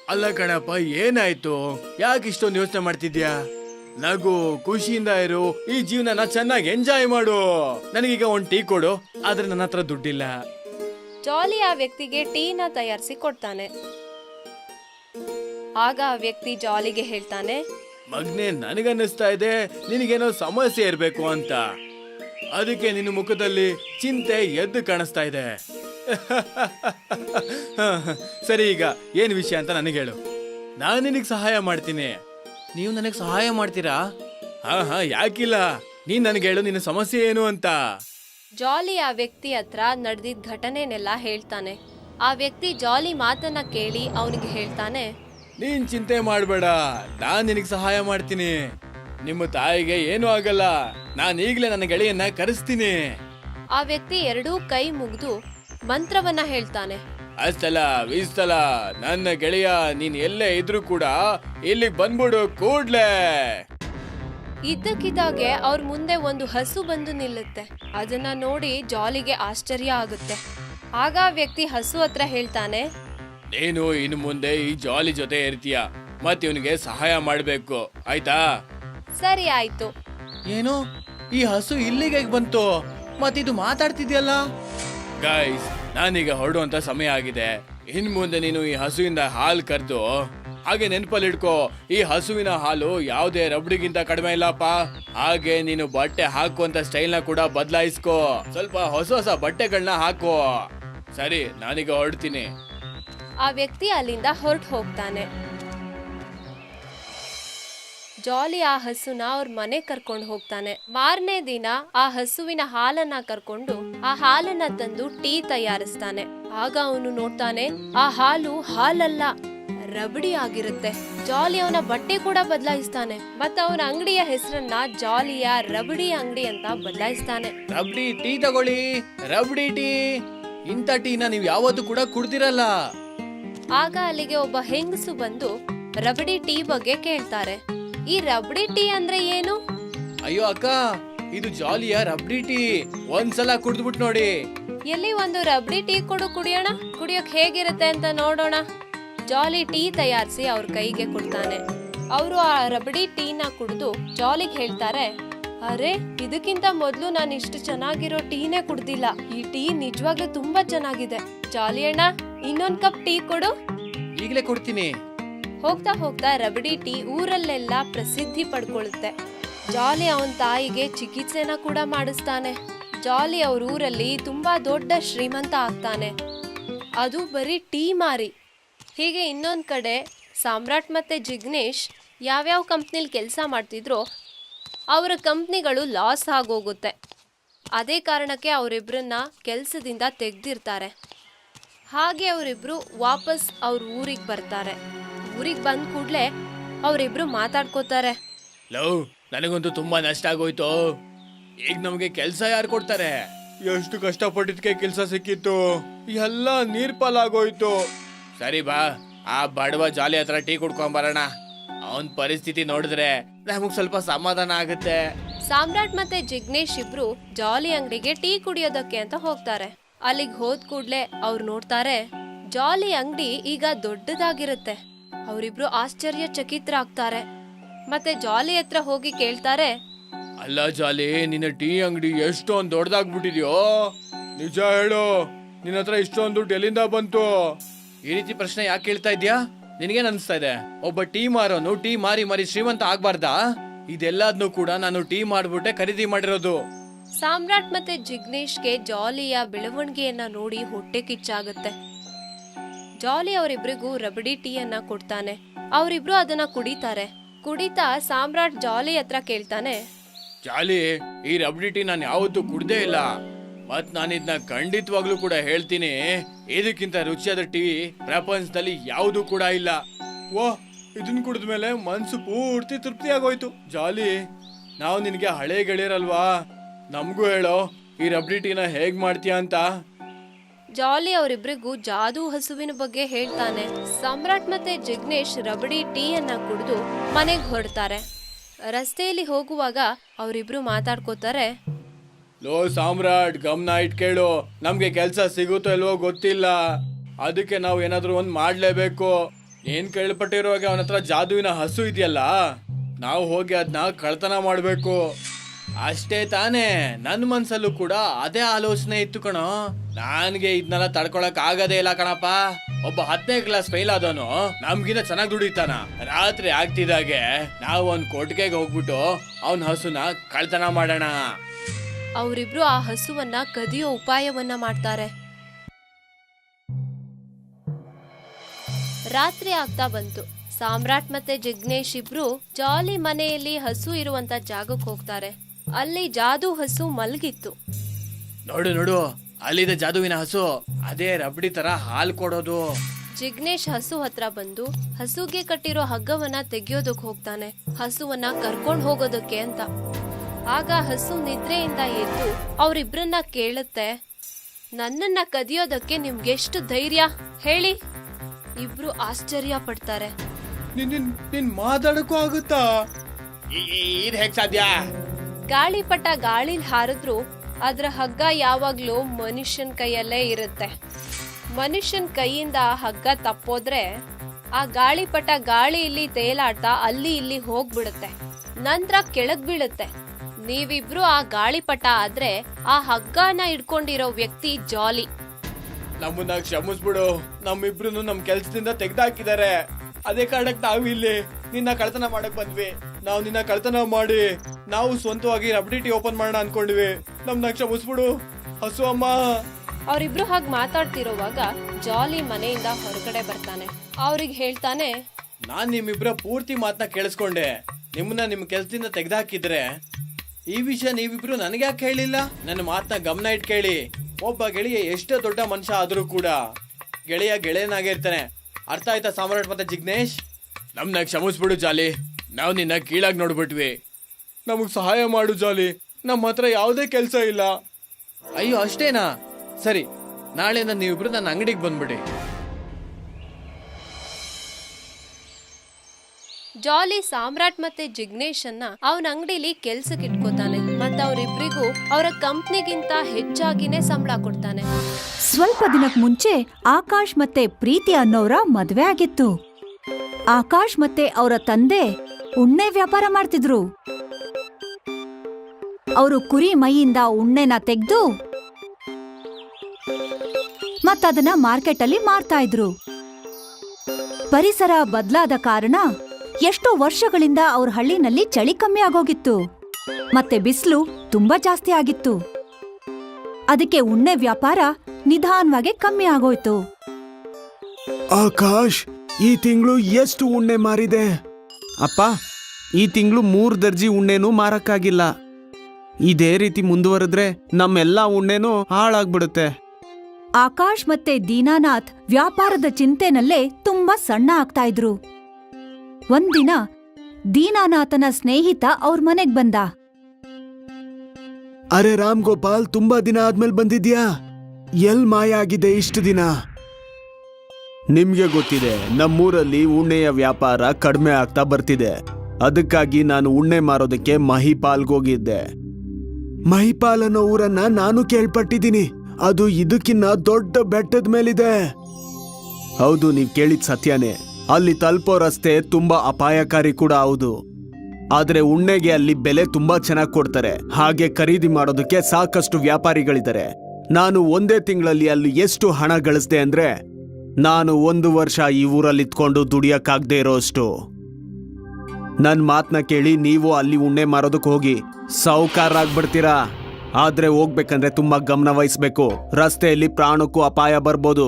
ಅಲ್ಲ ಕಣಪ್ಪ ಏನಾಯ್ತು? ಯಾಕೆ ಇಷ್ಟೊಂದು ಯೋಚನೆ ಮಾಡ್ತಿದ್ಯಾ? ನಗು ಖುಷಿಯಿಂದ ಇರು ಈ ಜೀವನನ ಚೆನ್ನಾಗಿ ಎಂಜಾಯ್ ಮಾಡು. ನನಗೀಗ ಒಂದ್ ಟೀ ಕೊಡು ಆದ್ರೆ ನನ್ನ ಹತ್ರ ದುಡ್ಡಿಲ್ಲ. ಜಾಲಿ ಆ ವ್ಯಕ್ತಿಗೆ ಟೀನ ತಯಾರಿಸಿ ಕೊಡ್ತಾನೆ. ಆಗ ಆ ವ್ಯಕ್ತಿ ಜಾಲಿಗೆ ಹೇಳ್ತಾನೆ ಮಗ್ನೆ ನನಗನ್ನಿಸ್ತಾ ಇದೆ ನಿನಗೇನೋ ಸಮಸ್ಯೆ ಇರಬೇಕು ಅಂತ. ಅದಕ್ಕೆ ನಿನ್ನ ಮುಖದಲ್ಲಿ ಚಿಂತೆ ಎದ್ದು ಕಾಣಿಸ್ತಾ ಇದೆ. ಸರಿ ಈಗ ಏನು ವಿಷಯ ಅಂತ ನನಗೆ ಹೇಳು. ನಾನು ನಿನಗೆ ಸಹಾಯ ಮಾಡ್ತೀನಿ. ನೀವು ನನಗೆ ಸಹಾಯ ಮಾಡ್ತೀರಾ? ಹಾ ಹಾ ಯಾಕಿಲ್ಲ. ನೀನ್ ನನಗೆ ಹೇಳು ನಿನ್ನ ಸಮಸ್ಯೆ ಏನು ಅಂತ. ಜಾಲಿ ಆ ವ್ಯಕ್ತಿ ಹತ್ರ ನಡೆದಿದ್ದ ಘಟನೆನೆಲ್ಲ ಹೇಳ್ತಾನೆ. ಆ ವ್ಯಕ್ತಿ ಜಾಲಿ ಮಾತನ್ನ ಕೇಳಿ ಅವನಿಗೆ ಹೇಳ್ತಾನೆ. ನೀನ್ ಚಿಂತೆ ಮಾಡಬೇಡ. ನಾನ್ ನಿನಗೆ ಸಹಾಯ ಮಾಡ್ತೀನಿ. ನಿಮ್ಮ ತಾಯಿಗೆ ಏನೂ ಆಗಲ್ಲ. ನಾನು ಈಗಲೇ ನನ್ನ ಗೆಳೆಯನ್ನ ಕರೆಸ್ತೀನಿ. ಆ ವ್ಯಕ್ತಿ ಎರಡೂ ಕೈ ಮುಗಿದು ಮಂತ್ರವನ್ನ ಹೇಳ್ತಾನೆ. ಅಷ್ಟಲ್ಲ ವೀಸ್ತಲ ನನ್ನ ಗೆಳೆಯ ನೀನ್ ಎಲ್ಲೇ ಇದ್ರೂ ಕೂಡ ಇಲ್ಲಿಗೆ ಬಂದ್ಬಿಡು ಕೂಡ್ಲೆ. ಇದ್ದಕ್ಕಿದ್ದಾಗೆ ಅವ್ರ ಮುಂದೆ ಒಂದು ಹಸು ಬಂದು ನಿಲ್ಲುತ್ತೆ. ಅದನ್ನ ನೋಡಿ ಜಾಲಿಗೆ ಆಶ್ಚರ್ಯ ಆಗುತ್ತೆ. ಆಗ ಆ ವ್ಯಕ್ತಿ ಹಸು ಹತ್ರ ಹೇಳ್ತಾನೆ ನೀನು ಇನ್ನು ಮುಂದೆ ಈ ಜಾಲಿ ಜೊತೆ ಇರ್ತೀಯ. ಮತ್ತೆ ಇವನಿಗೆ ಸಹಾಯ ಮಾಡಬೇಕು. ಆಯ್ತಾ? ಸರಿ ಆಯ್ತು. ಏನು? ಈ ಹಸು ಇಲ್ಲಿಗೆ ಹೇಗ್ ಬಂತು? ಮತ್ತಿದು ಮಾತಾಡ್ತಿದ್ಯಲ್ಲ? ಗೈಸ್ ನಾನೀಗ ಹೊರಡುವಂತ ಸಮಯ ಆಗಿದೆ. ಇನ್ ಮುಂದೆ ನೀನು ಈ ಹಸುವಿಂದ ಹಾಲು ಕರೆದು ಹಾಗೆ ನೆನಪಲ್ಲಿ ಇಟ್ಕೋ ಈ ಹಸುವಿನ ಹಾಲು ಯಾವುದೇ ರಬಡಿಗಿಂತ ಕಡಿಮೆ ಇಲ್ಲಪ್ಪ. ಹಾಗೆ ನೀನು ಬಟ್ಟೆ ಹಾಕುವಂತ ಸ್ಟೈಲ್ನ ಕೂಡ ಬದಲಾಯಿಸ್ಕೋ. ಸ್ವಲ್ಪ ಹೊಸ ಹೊಸ ಬಟ್ಟೆಗಳನ್ನ ಹಾಕೋ. ಸರಿ ನಾನೀಗ ಹೊರಡ್ತೀನಿ. ಆ ವ್ಯಕ್ತಿ ಅಲ್ಲಿಂದ ಹೊರಟು ಹೋಗ್ತಾನೆ. ಜಾಲಿ ಆ ಹಸುನ ಅವ್ರ ಮನೆ ಕರ್ಕೊಂಡು ಹೋಗ್ತಾನೆ. ಮಾರನೇ ದಿನ ಆ ಹಸುವಿನ ಹಾಲನ್ನ ಕರ್ಕೊಂಡು ಆ ಹಾಲನ್ನ ತಂದು ಟೀ ತಯಾರಿಸ್ತಾನೆ. ಆಗ ಅವನು ನೋಡ್ತಾನೆ ಆ ಹಾಲು ಹಾಲಲ್ಲ ರಬಡಿ ಆಗಿರುತ್ತೆ. ಜಾಲಿ ಅವನ ಬಟ್ಟೆ ಕೂಡ ಬದಲಾಯಿಸ್ತಾನೆ. ಮತ್ತ ಅವನ ಅಂಗಡಿಯ ಹೆಸರನ್ನ ಜಾಲಿಯ ರಬಡಿ ಅಂಗಡಿ ಅಂತ ಬದಲಾಯಿಸ್ತಾನೆ. ರಬಡಿ ಟೀ ತಗೊಳ್ಳಿ ರಬಡಿ ಟೀ. ಇಂಥ ಟೀನ ನೀವು ಯಾವತ್ತೂ ಕೂಡ ಕುಡ್ದಿರಲ್ಲ. ಆಗ ಅಲ್ಲಿಗೆ ಒಬ್ಬ ಹೆಂಗಸು ಬಂದು ರಬಡಿ ಟೀ ಬಗ್ಗೆ ಕೇಳ್ತಾರೆ. ಈ ರಬಡಿ ಟೀ ಅಂದ್ರೆ ಏನು? ಅಯ್ಯೋ ಅಕ್ಕ ಇದು ಜಾಲಿಯ ರಬ್ಡಿ ಟೀ. ಒಂದ್ಸಲ ಕುಡಿದ್ಬಿಟ್ ನೋಡಿ. ಎಲ್ಲಿ ಒಂದು ರಬಡಿ ಟೀ ಕೊಡು ಕುಡಿಯೋಣ? ಕುಡಿಯೋಕ್ ಹೇಗಿರುತ್ತೆ ಅಂತ ನೋಡೋಣ. ಜಾಲಿ ಟೀ ತಯಾರಿಸಿ ಅವ್ರ ಕೈಗೆ ಕೊಡ್ತಾನೆ. ಅವರು ಆ ರಬಡಿ ಟೀನ ಕುಡಿದು ಜಾಲಿಗೆ ಹೇಳ್ತಾರೆ ಅರೆ ಇದಕ್ಕಿಂತ ಮೊದಲು ನಾನು ಇಷ್ಟು ಚೆನ್ನಾಗಿರೋ ಟೀನೇ ಕುಡ್ದಿಲ್ಲ. ಈ ಟೀ ನಿಜವಾಗ್ಲೂ ತುಂಬಾ ಚೆನ್ನಾಗಿದೆ. ಜಾಲಿ ಅಣ್ಣ ಇನ್ನೊಂದ್ ಕಪ್ ಟೀ ಕೊಡು. ಈಗಲೇ ಕೊಡ್ತೀನಿ. ಹೋಗ್ತಾ ಹೋಗ್ತಾ ರಬಡಿ ಟೀ ಊರಲ್ಲೆಲ್ಲ ಪ್ರಸಿದ್ಧಿ ಪಡ್ಕೊಳ್ಳುತ್ತೆ. ಜಾಲಿ ಅವನ ತಾಯಿಗೆ ಚಿಕಿತ್ಸೆನ ಕೂಡ ಮಾಡಿಸ್ತಾನೆ. ಜಾಲಿ ಅವ್ರ ಊರಲ್ಲಿ ತುಂಬಾ ದೊಡ್ಡ ಶ್ರೀಮಂತ ಆಗ್ತಾನೆ. ಅದು ಬರೀ ಟೀ ಮಾರಿ. ಹೀಗೆ ಇನ್ನೊಂದು ಕಡೆ ಸಾಮ್ರಾಟ್ ಮತ್ತೆ ಜಿಗ್ನೇಶ್ ಯಾವ್ಯಾವ ಕಂಪ್ನಿಲಿ ಕೆಲಸ ಮಾಡ್ತಿದ್ರೋ ಅವರ ಕಂಪ್ನಿಗಳು ಲಾಸ್ ಆಗೋಗುತ್ತೆ. ಅದೇ ಕಾರಣಕ್ಕೆ ಅವರಿಬ್ಬರನ್ನ ಕೆಲಸದಿಂದ ತೆಗೆದಿರ್ತಾರೆ. ಹಾಗೆ ಅವರಿಬ್ಬರು ವಾಪಸ್ ಅವ್ರ ಊರಿಗೆ ಬರ್ತಾರೆ. ಊರಿಗೆ ಬಂದ ಕೂಡ್ಲೆ ಅವರಿಬ್ರು ಮಾತಾಡ್ಕೋತಾರೆ. ಲವ್ ನನಗಂತೂ ತುಂಬಾ ನಷ್ಟ ಆಗೋಯ್ತು. ಈಗ ನಮಗೆ ಕೆಲ್ಸ ಯಾರು ಕೊಡ್ತಾರೆ? ಎಷ್ಟು ಕಷ್ಟಪಟ್ಟಿದ್ಕೆ ಕೆಲ್ಸ ಸಿಕ್ಕಿತ್ತು. ಎಲ್ಲ ನೀರ್ ಪಾಲಾಗೋಯ್ತು ಸರಿ ಬಾ ಆ ಬಡವ ಜಾಲಿ ಹತ್ರ ಟೀ ಕುಡ್ಕೊಂಡ್ ಬರೋಣ ಅವನ್ ಪರಿಸ್ಥಿತಿ ನೋಡಿದ್ರೆ ನಮಗ್ ಸ್ವಲ್ಪ ಸಮಾಧಾನ ಆಗುತ್ತೆ. ಸಾಮ್ರಾಟ್ ಮತ್ತೆ ಜಿಗ್ನೇಶ್ ಇಬ್ರು ಜಾಲಿ ಅಂಗಡಿಗೆ ಟೀ ಕುಡಿಯೋದಕ್ಕೆ ಅಂತ ಹೋಗ್ತಾರೆ. ಅಲ್ಲಿಗೆ ಹೋದ್ ಕೂಡ್ಲೆ ಅವ್ರು ನೋಡ್ತಾರೆ ಜಾಲಿ ಅಂಗಡಿ ಈಗ ದೊಡ್ಡದಾಗಿರುತ್ತೆ. ಅವರಿಬ್ರು ಆಶ್ಚರ್ಯ ಚಕಿತರಾಗ್ತಾರೆ ಮತ್ತೆ ಜಾಲಿ ಹತ್ರ ಹೋಗಿ ಕೇಳ್ತಾರೆ ಅಲ್ಲ ಜಾಲಿ ನಿನ್ನ ಟೀ ಅಂಗಡಿ ಎಷ್ಟೊಂದ್ ದೊಡ್ಡದಾಗ್ಬಿಟ್ಟಿದ್ಯೋ ನಿಜ ಹೇಳು ನಿನ್ನ ಹತ್ರ ಇಷ್ಟೊಂದು ದುಡ್ಡು ಎಲ್ಲಿಂದ ಬಂತು? ಈ ರೀತಿ ಪ್ರಶ್ನೆ ಯಾಕೆ ಕೇಳ್ತಾ ಇದ್ಯಾ? ನಿನಗೇನ್ ಅನ್ಸ್ತಾ ಇದೆ? ಒಬ್ಬ ಟೀ ಮಾರೋನು ಟೀ ಮಾರಿ ಮಾರಿ ಶ್ರೀಮಂತ ಆಗ್ಬಾರ್ದಾ? ಇದೆಲ್ಲದನ್ನು ಕೂಡ ನಾನು ಟೀ ಮಾಡ್ಬಿಟ್ಟೆ ಖರೀದಿ ಮಾಡಿರೋದು. ಸಾಮ್ರಾಟ್ ಮತ್ತೆ ಜಿಗ್ನೇಶ್ಗೆ ಜಾಲಿಯ ಬೆಳವಣಿಗೆಯನ್ನ ನೋಡಿ ಹೊಟ್ಟೆ ಕಿಚ್ಚಾಗುತ್ತೆ. ಜಾಲಿ ಅವರಿಬ್ರಿಗೂ ರಬಡಿ ಟೀಯನ್ನ ಕೊಡ್ತಾನೆ. ಅವರಿಬ್ರು ಅದನ್ನ ಕುಡಿತಾರೆ. ಕುಡಿತಾ ಸಾಮ್ರಾಟ್ ಜಾಲಿ ಹತ್ರ ಕೇಳ್ತಾನೆ, ಜಾಲಿ, ಈ ರಬಡಿ ಟೀ ನಾನು ಯಾವತ್ತೂ ಕುಡ್ದೇ ಇಲ್ಲ. ಮತ್ ನಾನು ಇದನ್ನ ಖಂಡಿತವಾಗ್ಲೂ ಕೂಡ ಹೇಳ್ತೀನಿ ಇದಕ್ಕಿಂತ ರುಚಿಯಾದ ಟೀ ಪ್ರಪಂಚದಲ್ಲಿ ಯಾವುದು ಕೂಡ ಇಲ್ಲ. ವಾ ಇದನ್ನ ಕುಡಿದ್ಮೇಲೆ ಮನ್ಸು ಪೂರ್ತಿ ತೃಪ್ತಿ ಆಗೋಯ್ತು. ಜಾಲಿ, ನಾವು ನಿನಗೆ ಹಳೆ ಗೆಳೆಯರಲ್ವಾ? ನಮಗೂ ಹೇಳೋ, ಈ ರಬಡಿ ಟೀನ ಹೇಗ್ ಮಾಡ್ತೀಯ ಅಂತ? ಜಾಲಿ ಅವರಿಬ್ರಿಗೂ ಜಾದೂ ಹಸುವಿನ ಬಗ್ಗೆ ಹೇಳ್ತಾನೆ. ಸಮ್ರಾಟ್ ಮತ್ತೆ ಜಿಗ್ನೇಶ್ ರಬಡಿ ಟೀಯನ್ನ ಕುಡಿದು ಮನೆಗೆ ಹೊರಡ್ತಾರೆ. ರಸ್ತೆಯಲ್ಲಿ ಹೋಗುವಾಗ ಅವರಿಬ್ರು ಮಾತಾಡ್ಕೋತಾರೆ, ಲೋ ಸಾಮ್ರಾಟ್, ಗಮನ ಇಟ್ ಕೇಳು ನಮ್ಗೆ ಕೆಲ್ಸ ಸಿಗುತ್ತೋ ಇಲ್ವೋ ಗೊತ್ತಿಲ್ಲ. ಅದಕ್ಕೆ ನಾವು ಏನಾದ್ರೂ ಒಂದು ಮಾಡ್ಲೇಬೇಕು. ಏನ್ ಕೇಳ್ಪಟ್ಟಿರುವಾಗ ಅವನ ಹತ್ರ ಜಾದುವಿನ ಹಸು ಇದೆಯಲ್ಲ? ನಾವು ಹೋಗಿ ಅದನ್ನ ಕಳ್ತನ ಮಾಡ್ಬೇಕು. ಅಷ್ಟೇ ತಾನೇ. ನನ್ನ ಮನ್ಸಲ್ಲೂ ಕೂಡ ಅದೇ ಆಲೋಚನೆ ಇತ್ತು ಕಣೋ. ನನ್ಗೆ ಇದನ್ನೆಲ್ಲ ತಡ್ಕೊಳಕ್ ಆಗದೇ ಇಲ್ಲ ಕಣಪ್ಪ. ಒಬ್ಬ ಹತ್ತನೇ ಕ್ಲಾಸ್ ಫೇಲ್ ಆದವನು ನಮ್ಗಿನ ಚೆನ್ನಾಗಿ ದುಡಿತಾನ. ರಾತ್ರಿ ಆಗ್ತಿದ್ದಾಗೆ ನಾವು ಒಂದ್ ಕೊಟ್ಟಿಗೆಗೆ ಹೋಗ್ಬಿಟ್ಟು ಅವನ ಹಸುನ ಕಳ್ತನ ಮಾಡೋಣ. ಅವರಿಬ್ರು ಆ ಹಸುವನ್ನ ಕದಿಯೋ ಉಪಾಯವನ್ನ ಮಾಡ್ತಾರೆ. ರಾತ್ರಿ ಆಗ್ತಾ ಬಂತು. ಸಾಮ್ರಾಟ್ ಮತ್ತೆ ಜಿಗ್ನೇಶ್ ಇಬ್ರು ಜಾಲಿ ಮನೆಯಲ್ಲಿ ಹಸು ಇರುವಂತ ಜಾಗಕ್ಕೆ ಹೋಗ್ತಾರೆ. ಅಲ್ಲಿ ಜಾದು ಹಸು ಮಲ್ಗಿತ್ತು. ನೋಡು ನೋಡು. ಅಲ್ಲಿದೆ ಜಾದುವಿನ ಹಸು. ಅದೇ ರಬಡಿ ತರ ಹಾಲು ಕೊಡೋದು. ಜಿಗ್ನೇಶ್ ಹಸು ಹತ್ರ ಬಂದು ಹಸುಗೆ ಕಟ್ಟಿರೋ ಹಗ್ಗವನ್ನ ತೆಗಿಯೋದಕ್ ಹೋಗ್ತಾನೆ. ಹಸುವನ್ನ ಕರ್ಕೊಂಡ್ ಹೋಗೋದಕ್ಕೆ ಅಂತ. ಆಗ ಹಸು ನಿದ್ರೆಯಿಂದ ಎದ್ದು ಅವ್ರಿಬ್ರನ್ನ ಕೇಳುತ್ತೆ ನನ್ನನ್ನ ಕದಿಯೋದಕ್ಕೆ ನಿಮ್ಗೆಷ್ಟು ಧೈರ್ಯ? ಹೇಳಿ. ಇಬ್ರು ಆಶ್ಚರ್ಯ ಪಡ್ತಾರೆ. ನಿನ್ ನಿನ್ ಮಾತಾಡಕ್ಕೂ ಆಗುತ್ತಾ? ಇದು ಹೇಗ್ ಸಾಧ್ಯ? ಗಾಳಿಪಟ ಗಾಳಿಲಿ ಹಾರಿದ್ರು ಅದರ ಹಗ್ಗ ಯಾವಾಗ್ಲೂ ಮನುಷ್ಯನ ಕೈಯಲ್ಲೇ ಇರುತ್ತೆ. ಮನುಷ್ಯನ ಕೈಯಿಂದ ಹಗ್ಗ ತಪ್ಪೋದ್ರೆ ಆ ಗಾಳಿಪಟ ಗಾಳಿಯಲ್ಲಿ ತೇಲಾಡ್ತಾ ಅಲ್ಲಿ ಇಲ್ಲಿ ಹೋಗ್ಬಿಡುತ್ತೆ. ನಂತರ ಕೆಳಗ್ ಬೀಳುತ್ತೆ. ನೀವಿಬ್ರು ಆ ಗಾಳಿಪಟ ಆದ್ರೆ ಆ ಹಗ್ಗನ ಇಡ್ಕೊಂಡಿರೋ ವ್ಯಕ್ತಿ ಜಾಲಿ. ನಮ್ಮನ್ನ ಕ್ಷಮಿಸ್ಬಿಡು. ನಮ್ಮಿಬ್ರು ನಮ್ ಕೆಲ್ಸದಿಂದ ತೆಗ್ದಾಕಿದ್ದಾರೆ. ಅದೇ ಕಾರಣಕ್ಕೆ ನಾವು ಇಲ್ಲಿ ನಿನ್ನ ಕಳ್ತನ ಮಾಡಕ್ ಬಂದ್ವಿ. ನಾವು ನಿನ್ನ ಕಳ್ತನ ಮಾಡಿ ನಾವು ಸ್ವಂತವಾಗಿ ರಬಡಿಟಿ ಓಪನ್ ಮಾಡೋಣ ಅನ್ಕೊಂಡ್ವಿ. ನಮ್ನ ಕ್ಷಮಿಸ್ಬಿಡು ಹಸು ಅಮ್ಮ. ಅವರಿಬ್ರು ಹಾಗೆ ಮಾತಾಡ್ತಿರೋವಾಗ ಜಾಲಿ ಮನೆಯಿಂದ ಹೊರಗಡೆ ಬರ್ತಾನೆ. ಅವ್ರಿಗೆ ಹೇಳ್ತಾನೆ ನಾನ್ ನಿಮ್ಮಿಬ್ರ ಪೂರ್ತಿ ಮಾತನ್ನ ಕೇಳಿಸ್ಕೊಂಡೆ. ನಿಮ್ಮನ್ನ ನಿಮ್ ಕೆಲ್ಸದಿಂದ ತೆಗೆದಾಕಿದ್ರೆ ಈ ವಿಷಯ ನೀವಿಬ್ರು ನನಗೆ ಯಾಕೆ ಹೇಳಿಲ್ಲ? ನನ್ನ ಮಾತನ್ನ ಗಮನ ಇಟ್ ಕೇಳಿ. ಒಬ್ಬ ಗೆಳೆಯ ಎಷ್ಟೇ ದೊಡ್ಡ ಮನುಷ್ಯ ಆದರೂ ಕೂಡ ಗೆಳೆಯ ಗೆಳೆಯನಾಗೇ ಇರ್ತಾನೆ. ಅರ್ಥ ಆಯ್ತಾ ಸಾಮ್ರಾಟ್ ಮತ್ತೆ ಜಿಗ್ನೇಶ್? ನಮ್ನ ಕ್ಷಮಿಸ್ಬಿಡು ಜಾಲಿ. ನಾವು ನಿನ್ನ ಕೀಳಾಗಿ ನೋಡ್ಬಿಟ್ವಿ. ನಮಗೆ ಸಹಾಯ ಮಾಡು ಜಾಲಿ. ನಮ್ಮ ಹತ್ರ ಯಾವುದೇ ಕೆಲಸ ಇಲ್ಲ. ಅಯ್ಯೋ ಅಷ್ಟೇನಾ? ಸರಿ ನಾಳೆಯಿಂದ ನೀವಿಬ್ರು ನನ್ನ ಅಂಗಡಿಗೆ ಬಂದ್ಬಿಡಿ. ಜಾಲಿ ಸಾಮ್ರಾಟ್ ಮತ್ತೆ ಜಿಗ್ನೇಶ್ ಅನ್ನ ಅವನ ಅಂಗಡಿಲಿ ಕೆಲ್ಸಕ್ಕೆ ಇಟ್ಕೋತಾನೆ. ಮತ್ತೆ ಅವರಿಬ್ರಿಗೂ ಅವರ ಕಂಪ್ನಿಗಿಂತ ಹೆಚ್ಚಾಗಿನೇ ಸಂಬಳ ಕೊಡ್ತಾನೆ. ಸ್ವಲ್ಪ ದಿನಕ್ ಮುಂಚೆ ಆಕಾಶ್ ಮತ್ತೆ ಪ್ರೀತಿ ಅನ್ನೋರ ಮದ್ವೆ ಆಗಿತ್ತು. ಆಕಾಶ್ ಮತ್ತೆ ಅವರ ತಂದೆ ಉಣ್ಣೆ ವ್ಯಾಪಾರ ಮಾಡ್ತಿದ್ರು. ಅವರು ಕುರಿ ಮೈಯಿಂದ ಉಣ್ಣೆನ ತೆಗೆದು ಮತ್ತದನ್ನ ಮಾರ್ಕೆಟ್ ಅಲ್ಲಿ ಮಾರ್ತಾ ಇದ್ರು. ಪರಿಸರ ಬದಲಾದ ಕಾರಣ ಎಷ್ಟೋ ವರ್ಷಗಳಿಂದ ಅವ್ರ ಹಳ್ಳಿನಲ್ಲಿ ಚಳಿ ಕಮ್ಮಿ ಆಗೋಗಿತ್ತು. ಮತ್ತೆ ಬಿಸಿಲು ತುಂಬಾ ಜಾಸ್ತಿ ಆಗಿತ್ತು. ಅದಕ್ಕೆ ಉಣ್ಣೆ ವ್ಯಾಪಾರ ನಿಧಾನವಾಗಿ ಕಮ್ಮಿ ಆಗೋಯ್ತು. ಆಕಾಶ್, ಈ ತಿಂಗಳು ಎಷ್ಟು ಉಣ್ಣೆ ಮಾರಿದೆ? ಅಪ್ಪ ಈ ತಿಂಗಳು ಮೂರು ದರ್ಜಿ ಉಣ್ಣೆನೂ ಮಾರಕ್ಕಾಗಿಲ್ಲ. ಇದೇ ರೀತಿ ಮುಂದುವರೆದ್ರೆ ನಮ್ಮೆಲ್ಲ ಉಣ್ಣೆನೂ ಹಾಳಾಗ್ಬಿಡುತ್ತೆ. ಆಕಾಶ್ ಮತ್ತೆ ದೀನಾನಾಥ್ ವ್ಯಾಪಾರದ ಚಿಂತೆನಲ್ಲೇ ತುಂಬಾ ಸಣ್ಣ ಆಗ್ತಾ ಇದ್ರು. ಒಂದಿನ ದೀನಾನಾಥನ ಸ್ನೇಹಿತ ಅವ್ರ ಮನೆಗ್ ಬಂದ. ಅರೆ ರಾಮ್ ಗೋಪಾಲ್ ತುಂಬಾ ದಿನ ಆದ್ಮೇಲೆ ಬಂದಿದ್ಯಾ? ಎಲ್ ಮಾಯ ಆಗಿದೆ ಇಷ್ಟು ದಿನ? ನಿಮ್ಗೆ ಗೊತ್ತಿದೆ, ನಮ್ಮೂರಲ್ಲಿ ಉಣ್ಣೆಯ ವ್ಯಾಪಾರ ಕಡಿಮೆ ಆಗ್ತಾ ಬರ್ತಿದೆ. ಅದಕ್ಕಾಗಿ ನಾನು ಉಣ್ಣೆ ಮಾರೋದಕ್ಕೆ ಮಹಿಪಾಲ್ಗೋಗಿದ್ದೆ. ಮಹಿಪಾಲ್ ಅನ್ನೋ ಊರನ್ನ ನಾನು ಕೇಳ್ಪಟ್ಟಿದ್ದೀನಿ. ಅದು ಇದಕ್ಕಿನ್ನ ದೊಡ್ಡ ಬೆಟ್ಟದ ಮೇಲಿದೆ. ಹೌದು, ನೀವ್ ಕೇಳಿದ್ ಸತ್ಯನೇ. ಅಲ್ಲಿ ತಲುಪೋ ರಸ್ತೆ ತುಂಬಾ ಅಪಾಯಕಾರಿ ಕೂಡ ಹೌದು. ಆದ್ರೆ ಉಣ್ಣೆಗೆ ಅಲ್ಲಿ ಬೆಲೆ ತುಂಬಾ ಚೆನ್ನಾಗಿ ಕೊಡ್ತಾರೆ. ಹಾಗೆ ಖರೀದಿ ಮಾಡೋದಕ್ಕೆ ಸಾಕಷ್ಟು ವ್ಯಾಪಾರಿಗಳಿದ್ದಾರೆ. ನಾನು ಒಂದೇ ತಿಂಗಳಲ್ಲಿ ಅಲ್ಲಿ ಎಷ್ಟು ಹಣ ಗಳಿಸ್ದೆ ಅಂದ್ರೆ ನಾನು ಒಂದು ವರ್ಷ ಈ ಊರಲ್ಲಿ ಇತ್ಕೊಂಡು ದುಡಿಯಕ್ಕಾಗ್ದೇ ಇರೋಷ್ಟು. ನನ್ನ ಮಾತ್ನ ಕೇಳಿ ನೀವು ಅಲ್ಲಿ ಉಣ್ಣೆ ಮಾರೋದಕ್ಕೆ ಹೋಗಿ ಸಾವುಕಾರಾಗ್ಬಿಡ್ತೀರಾ ಆದ್ರೆ ಹೋಗ್ಬೇಕಂದ್ರೆ ತುಂಬಾ ಗಮನ ವಹಿಸ್ಬೇಕು. ರಸ್ತೆಯಲ್ಲಿ ಪ್ರಾಣಕ್ಕೂ ಅಪಾಯ ಬರ್ಬೋದು.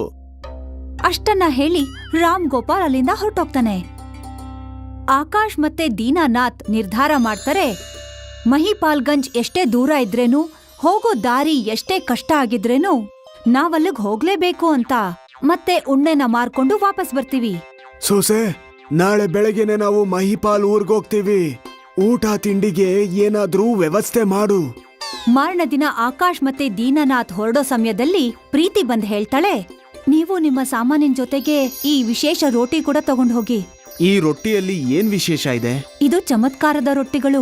ಅಷ್ಟನ್ನ ಹೇಳಿ ರಾಮ್ ಗೋಪಾಲ್ ಅಲ್ಲಿಂದ ಹೊರಟೋಗ್ತಾನೆ. ಆಕಾಶ್ ಮತ್ತೆ ದೀನಾನಾಥ್ ನಿರ್ಧಾರ ಮಾಡ್ತಾರೆ, ಮಹಿಪಾಲ್ಗಂಜ್ ಎಷ್ಟೇ ದೂರ ಇದ್ರೇನು, ಹೋಗೋ ದಾರಿ ಎಷ್ಟೇ ಕಷ್ಟ ಆಗಿದ್ರೇನು, ನಾವಲ್ಲಿಗೆ ಹೋಗ್ಲೇಬೇಕು ಅಂತ. ಮತ್ತೆ ಉಣ್ಣೆನ ಮಾರ್ಕೊಂಡು ವಾಪಸ್ ಬರ್ತೀವಿ. ಸೋಸೆ ನಾಳೆ ಬೆಳಗ್ಗೆನೆ ನಾವು ಮಹಿಪಾಲ್ ಊರ್ಗೋಗ್ತೀವಿ ಊಟ ತಿಂಡಿಗೆ ಏನಾದ್ರೂ ವ್ಯವಸ್ಥೆ ಮಾಡು. ಮಾರಣ ದಿನ ಆಕಾಶ್ ಮತ್ತೆ ದೀನನಾಥ್ ಹೊರಡೋ ಸಮಯದಲ್ಲಿ ಪ್ರೀತಿ ಬಂದ್ ಹೇಳ್ತಾಳೆ. ನೀವು ನಿಮ್ಮ ಸಾಮಾನಿನ ಜೊತೆಗೆ ಈ ವಿಶೇಷ ರೋಟಿ ಕೂಡ ತಗೊಂಡ್ ಹೋಗಿ. ಈ ರೊಟ್ಟಿಯಲ್ಲಿ ಏನ್ ವಿಶೇಷ ಇದೆ? ಇದು ಚಮತ್ಕಾರದ ರೊಟ್ಟಿಗಳು.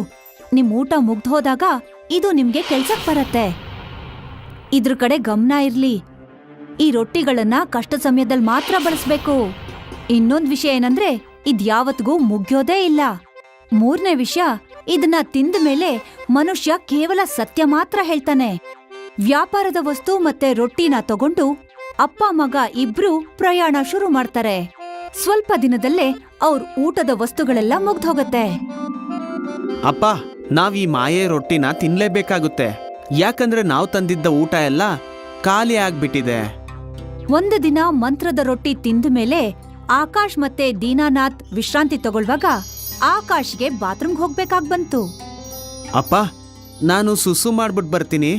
ನಿಮ್ ಊಟ ಮುಗ್ದ್ ಹೋದಾಗ ಇದು ನಿಮ್ಗೆ ಕೆಲ್ಸಕ್ ಬರತ್ತೆ. ಇದ್ರ ಕಡೆ ಗಮನ ಇರ್ಲಿ. ಈ ರೊಟ್ಟಿಗಳನ್ನ ಕಷ್ಟ ಸಮಯದಲ್ಲಿ ಮಾತ್ರ ಬಳಸ್ಬೇಕು. ಇನ್ನೊಂದ್ ವಿಷಯ ಏನಂದ್ರೆ, ಇದ್ ಯಾವತ್ಗೂ ಮುಗ್ಯೋದೇ ಇಲ್ಲ. ಮೂರನೇ ವಿಷಯ, ಇದನ್ನ ತಿಂದ ಮೇಲೆ ಮನುಷ್ಯ ಕೇವಲ ಸತ್ಯ ಮಾತ್ರ ಹೇಳ್ತಾನೆ. ವ್ಯಾಪಾರದ ವಸ್ತು ಮತ್ತೆ ರೊಟ್ಟಿನ ತಗೊಂಡು ಅಪ್ಪ, ಮಗ ಇಬ್ರು ಪ್ರಯಾಣ ಶುರು ಮಾಡ್ತಾರೆ. ಸ್ವಲ್ಪ ದಿನದಲ್ಲೇ ಅವ್ರ ಊಟದ ವಸ್ತುಗಳೆಲ್ಲ ಮುಗ್ದೋಗತ್ತೆ ಅಪ್ಪ, ನಾವ್ ಈ ಮಾಯೆ ರೊಟ್ಟಿನ ತಿನ್ಲೇಬೇಕಾಗುತ್ತೆ. ಯಾಕಂದ್ರೆ ನಾವು ತಂದಿದ್ದ ಊಟ ಎಲ್ಲ ಖಾಲಿ ಆಗ್ಬಿಟ್ಟಿದೆ. ಒಂದು ದಿನ ಮಂತ್ರದ ರೊಟ್ಟಿ ತಿಂದ ಮೇಲೆ ಆಕಾಶ್ ಮತ್ತೆ ದೀನಾನಾಥ್ ವಿಶ್ರಾಂತಿ ತಗೊಳ್ವಾಗ ಆಕಾಶ್ಗೆ ಬಾತ್ರೂಮ್ಗೆ ಹೋಗ್ಬೇಕಾಗ್ ಬಂತು. ಅಪ್ಪ ನಾನು ಸುಸು ಮಾಡ್ಬಿಟ್ ಬರ್ತೀನಿ.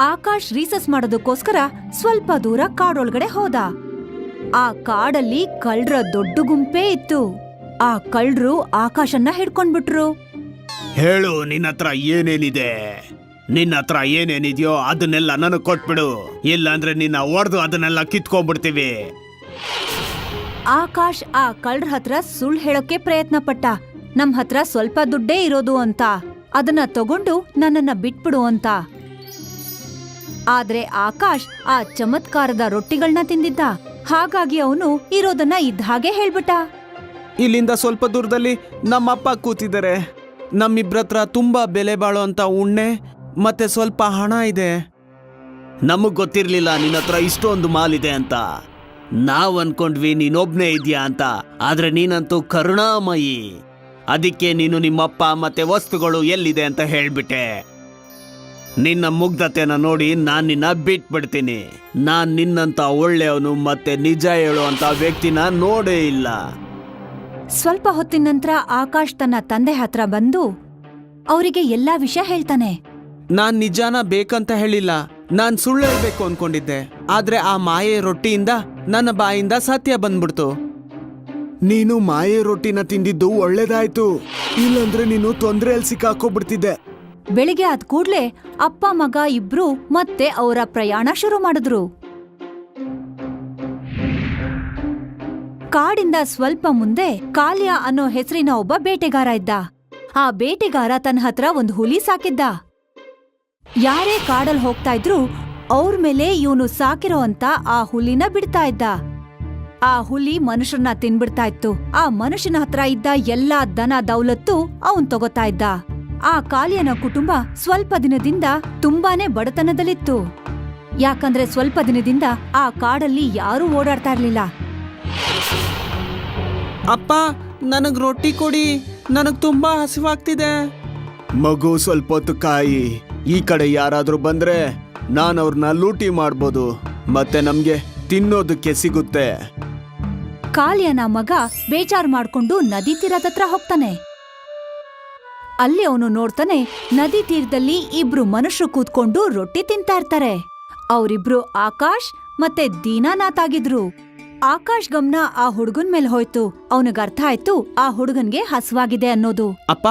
ಆಕಾಶ್ ರೀಸಸ್ ಮಾಡೋದಕ್ಕೋಸ್ಕರ ಸ್ವಲ್ಪ ದೂರ ಕಾಡೊಳಗಡೆ ಹೋದ. ಆ ಕಾಡಲ್ಲಿ ಕಳ್ರ ದೊಡ್ಡ ಗುಂಪೇ ಇತ್ತು. ಆ ಕಳ್ರು ಆಕಾಶನ್ನ ಹಿಡ್ಕೊಂಡ್ಬಿಟ್ರು. ಹೇಳು ನಿನ್ನ ಹತ್ರ ಏನೇನಿದೆ? ನಿನ್ನ ಹತ್ರ ಏನೇನಿದೆಯೋ ಅದನ್ನೆಲ್ಲ ನನಗೆ ಕೊಟ್ಬಿಡು. ಇಲ್ಲಾಂದ್ರೆ ನಿನ್ನ ಹೊಡೆದು ಅದನ್ನೆಲ್ಲ ಕಿತ್ಕೊಂಡ್ಬಿಡ್ತೀವಿ. ಆಕಾಶ್ ಆ ಕಳ್ರ ಹತ್ರ ಸುಳ್ಳು ಹೇಳೋಕೆ ಪ್ರಯತ್ನ ಪಟ್ಟ ನಮ್ ಹತ್ರ ಸ್ವಲ್ಪ ದುಡ್ಡೇ ಇರೋದು ಅಂತ. ಅದನ್ನ ತಗೊಂಡು ನನ್ನನ್ನ ಬಿಟ್ಬಿಡು ಅಂತ. ಆದ್ರೆ ಆಕಾಶ್ ಆ ಚಮತ್ಕಾರದ ರೊಟ್ಟಿಗಳನ್ನ ತಿಂದಿದ್ದ. ಹಾಗಾಗಿ ಅವನು ಇರೋದನ್ನ ಇದ್ದ ಹಾಗೆ ಹೇಳ್ಬಿಟ್ಟ. ಇಲ್ಲಿಂದ ಸ್ವಲ್ಪ ದೂರದಲ್ಲಿ ನಮ್ಮಪ್ಪ ಕೂತಿದ್ದಾರೆ. ನಮ್ಮಿಬ್ರತ್ರ ತುಂಬಾ ಬೆಲೆ ಬಾಳೋ ಅಂತ ಉಣ್ಣೆ ಮತ್ತೆ ಸ್ವಲ್ಪ ಹಣ ಇದೆ. ನಮಗ್ ಗೊತ್ತಿರ್ಲಿಲ್ಲ ನಿನ್ನ ಹತ್ರ ಇಷ್ಟೊಂದು ಇದೆ ಅಂತ. ನಾವ್ ಅನ್ಕೊಂಡ್ವಿ ನೀನೊಬ್ನೇ ಇದೆಯಾ ಅಂತ. ಆದ್ರೆ ನೀನಂತೂ ಕರುಣಾಮಯಿ. ಅದಕ್ಕೆ ನೀನು ನಿಮ್ಮಪ್ಪ ಮತ್ತೆ ವಸ್ತುಗಳು ಎಲ್ಲಿದೆ ಅಂತ ಹೇಳ್ಬಿಟ್ಟೆ. ನಿನ್ನ ಮುಗ್ಧತೆನ ನೋಡಿ ನಾನು ನಿನ್ನ ಬಿಟ್ಬಿಡ್ತೀನಿ. ನಾನ್ ನಿನ್ನಂತ ಒಳ್ಳೆಯವನು ಮತ್ತೆ ನಿಜ ಹೇಳುವಂತ ವ್ಯಕ್ತಿನ ನೋಡೇ ಇಲ್ಲ. ಸ್ವಲ್ಪ ಹೊತ್ತಿನ ನಂತರ ಆಕಾಶ್ ತನ್ನ ತಂದೆ ಹತ್ರ ಬಂದು ಅವರಿಗೆ ಎಲ್ಲಾ ವಿಷಯ ಹೇಳ್ತಾನೆ. ನಾನ್ ನಿಜಾನ ಬೇಕಂತ ಹೇಳಿಲ್ಲ. ನಾನ್ ಸುಳ್ಳು ಹೇಳ್ಬೇಕು ಅನ್ಕೊಂಡಿದ್ದೆ. ಆದ್ರೆ ಆ ಮಾಯೆ ರೊಟ್ಟಿಯಿಂದ ನನ್ನ ಬಾಯಿಂದ ಸತ್ಯ ಬಂದ್ಬಿಡ್ತು. ನೀನು ಮಾಯೆ ರೊಟ್ಟಿನ ತಿಂದಿದ್ದು ಒಳ್ಳೇದಾಯ್ತು. ಇಲ್ಲಂದ್ರೆ ನೀನು ತೊಂದ್ರೆಯಲ್ಲಿ ಸಿಕ್ಕಾಕೋಬಿಡ್ತಿದ್ದೆ ಬೆಳಿಗ್ಗೆ ಆದ ಕೂಡ್ಲೆ ಅಪ್ಪ ಮಗ ಇಬ್ರು ಮತ್ತೆ ಅವರ ಪ್ರಯಾಣ ಶುರು ಮಾಡಿದ್ರು. ಕಾಡಿಂದ ಸ್ವಲ್ಪ ಮುಂದೆ ಕಾಲ್ಯ ಅನ್ನೋ ಹೆಸರಿನ ಒಬ್ಬ ಬೇಟೆಗಾರ ಇದ್ದ. ಆ ಬೇಟೆಗಾರ ತನ್ನ ಹತ್ರ ಒಂದು ಹುಲಿ ಸಾಕಿದ್ದ. ಯಾರೇ ಕಾಡಲ್ ಹೋಗ್ತಾ ಇದ್ರು ಅವ್ರ ಮೇಲೆ ಇವನು ಸಾಕಿರೋ ಅಂತ ಆ ಹುಲಿನ ಬಿಡ್ತಾ ಇದ್ದ. ಆ ಹುಲಿ ಮನುಷ್ಯರನ್ನ ತಿನ್ಬಿಡ್ತಾ ಇತ್ತು. ಆ ಮನುಷ್ಯನ ಹತ್ರ ಇದ್ದ ಎಲ್ಲಾ ದನ ದೌಲತ್ತು ಅವನ್ ತಗೋತಾ ಇದ್ದ. ಆ ಕಾಲಿಯನ ಕುಟುಂಬ ಸ್ವಲ್ಪ ದಿನದಿಂದ ತುಂಬಾನೇ ಬಡತನದಲ್ಲಿತ್ತು. ಯಾಕಂದ್ರೆ ಸ್ವಲ್ಪ ದಿನದಿಂದ ಆ ಕಾಡಲ್ಲಿ ಯಾರೂ ಓಡಾಡ್ತಾ ಇರ್ಲಿಲ್ಲ. ಅಪ್ಪ ನನಗ್ ರೊಟ್ಟಿ ಕೊಡಿ. ನನಗ್ ತುಂಬಾ ಹಸಿವಾಗ್ತಿದೆ. ಮಗು ಸ್ವಲ್ಪ ಹೊತ್ತು ಕಾಯಿ. ಈ ಕಡೆ ಯಾರಾದ್ರೂ ಬಂದ್ರೆ ನಾನು ಅವ್ರನ್ನ ಲೂಟಿ ಮಾಡ್ಬೋದು ಮತ್ತೆ ನಮ್ಗೆ ತಿನ್ನೋದಕ್ಕೆ ಸಿಗುತ್ತೆ. ಕಾಲಿಯನ ಮಗ ಬೇಜಾರ್ ಮಾಡ್ಕೊಂಡು ನದಿ ತೀರದ ಹತ್ರ ಹೋಗ್ತಾನೆ. ಅಲ್ಲಿ ಅವನು ನೋಡ್ತಾನೆ ನದಿ ತೀರದಲ್ಲಿ ಇಬ್ರು ಮನುಷ್ಯರು ಕೂತ್ಕೊಂಡು ರೊಟ್ಟಿ ತಿಂತಾ ಇರ್ತಾರೆ. ಅವರಿಬ್ರು ಆಕಾಶ್ ಮತ್ತೆ ದೀನಾನಾಥ್ ಆಗಿದ್ರು. ಆಕಾಶ್ ಗಮನ ಆ ಹುಡುಗನ್ ಮೇಲೆ ಹೋಯ್ತು. ಅವನಿಗೆ ಅರ್ಥ ಆಯ್ತು ಆ ಹುಡುಗನ್ಗೆ ಹಸುವಾಗಿದೆ ಅನ್ನೋದು. ಅಪ್ಪ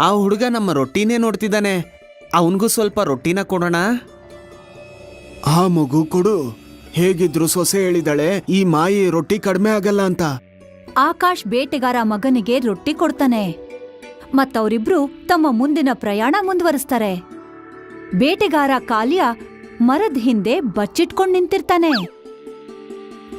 ಆ ಹುಡುಗ ನಮ್ಮ ರೊಟ್ಟಿನೇ ನೋಡ್ತಿದ್ದಾನೆ. ಅವನ್ಗೂ ಸ್ವಲ್ಪ ರೊಟ್ಟಿನ ಕೊಡೋಣ? ಆ ಮಗು ಕೊಡು. ಹೇಗಿದ್ರು ಸೊಸೆ ಹೇಳಿದಾಳೆ ಈ ಮಾಯಿ ರೊಟ್ಟಿ ಕಡಿಮೆ ಆಗಲ್ಲ ಅಂತ. ಆಕಾಶ್ ಬೇಟೆಗಾರ ಮಗನಿಗೆ ರೊಟ್ಟಿ ಕೊಡ್ತಾನೆ. ಮತ್ತವರಿಬ್ರು ತಮ್ಮ ಮುಂದಿನ ಪ್ರಯಾಣ ಮುಂದುವರಿಸ್ತಾರೆ. ಬೇಟೆಗಾರ ಕಾಲಿಯ ಮರದ ಹಿಂದೆ ಬಚ್ಚಿಟ್ಕೊಂಡು ನಿಂತಿರ್ತಾನೆ.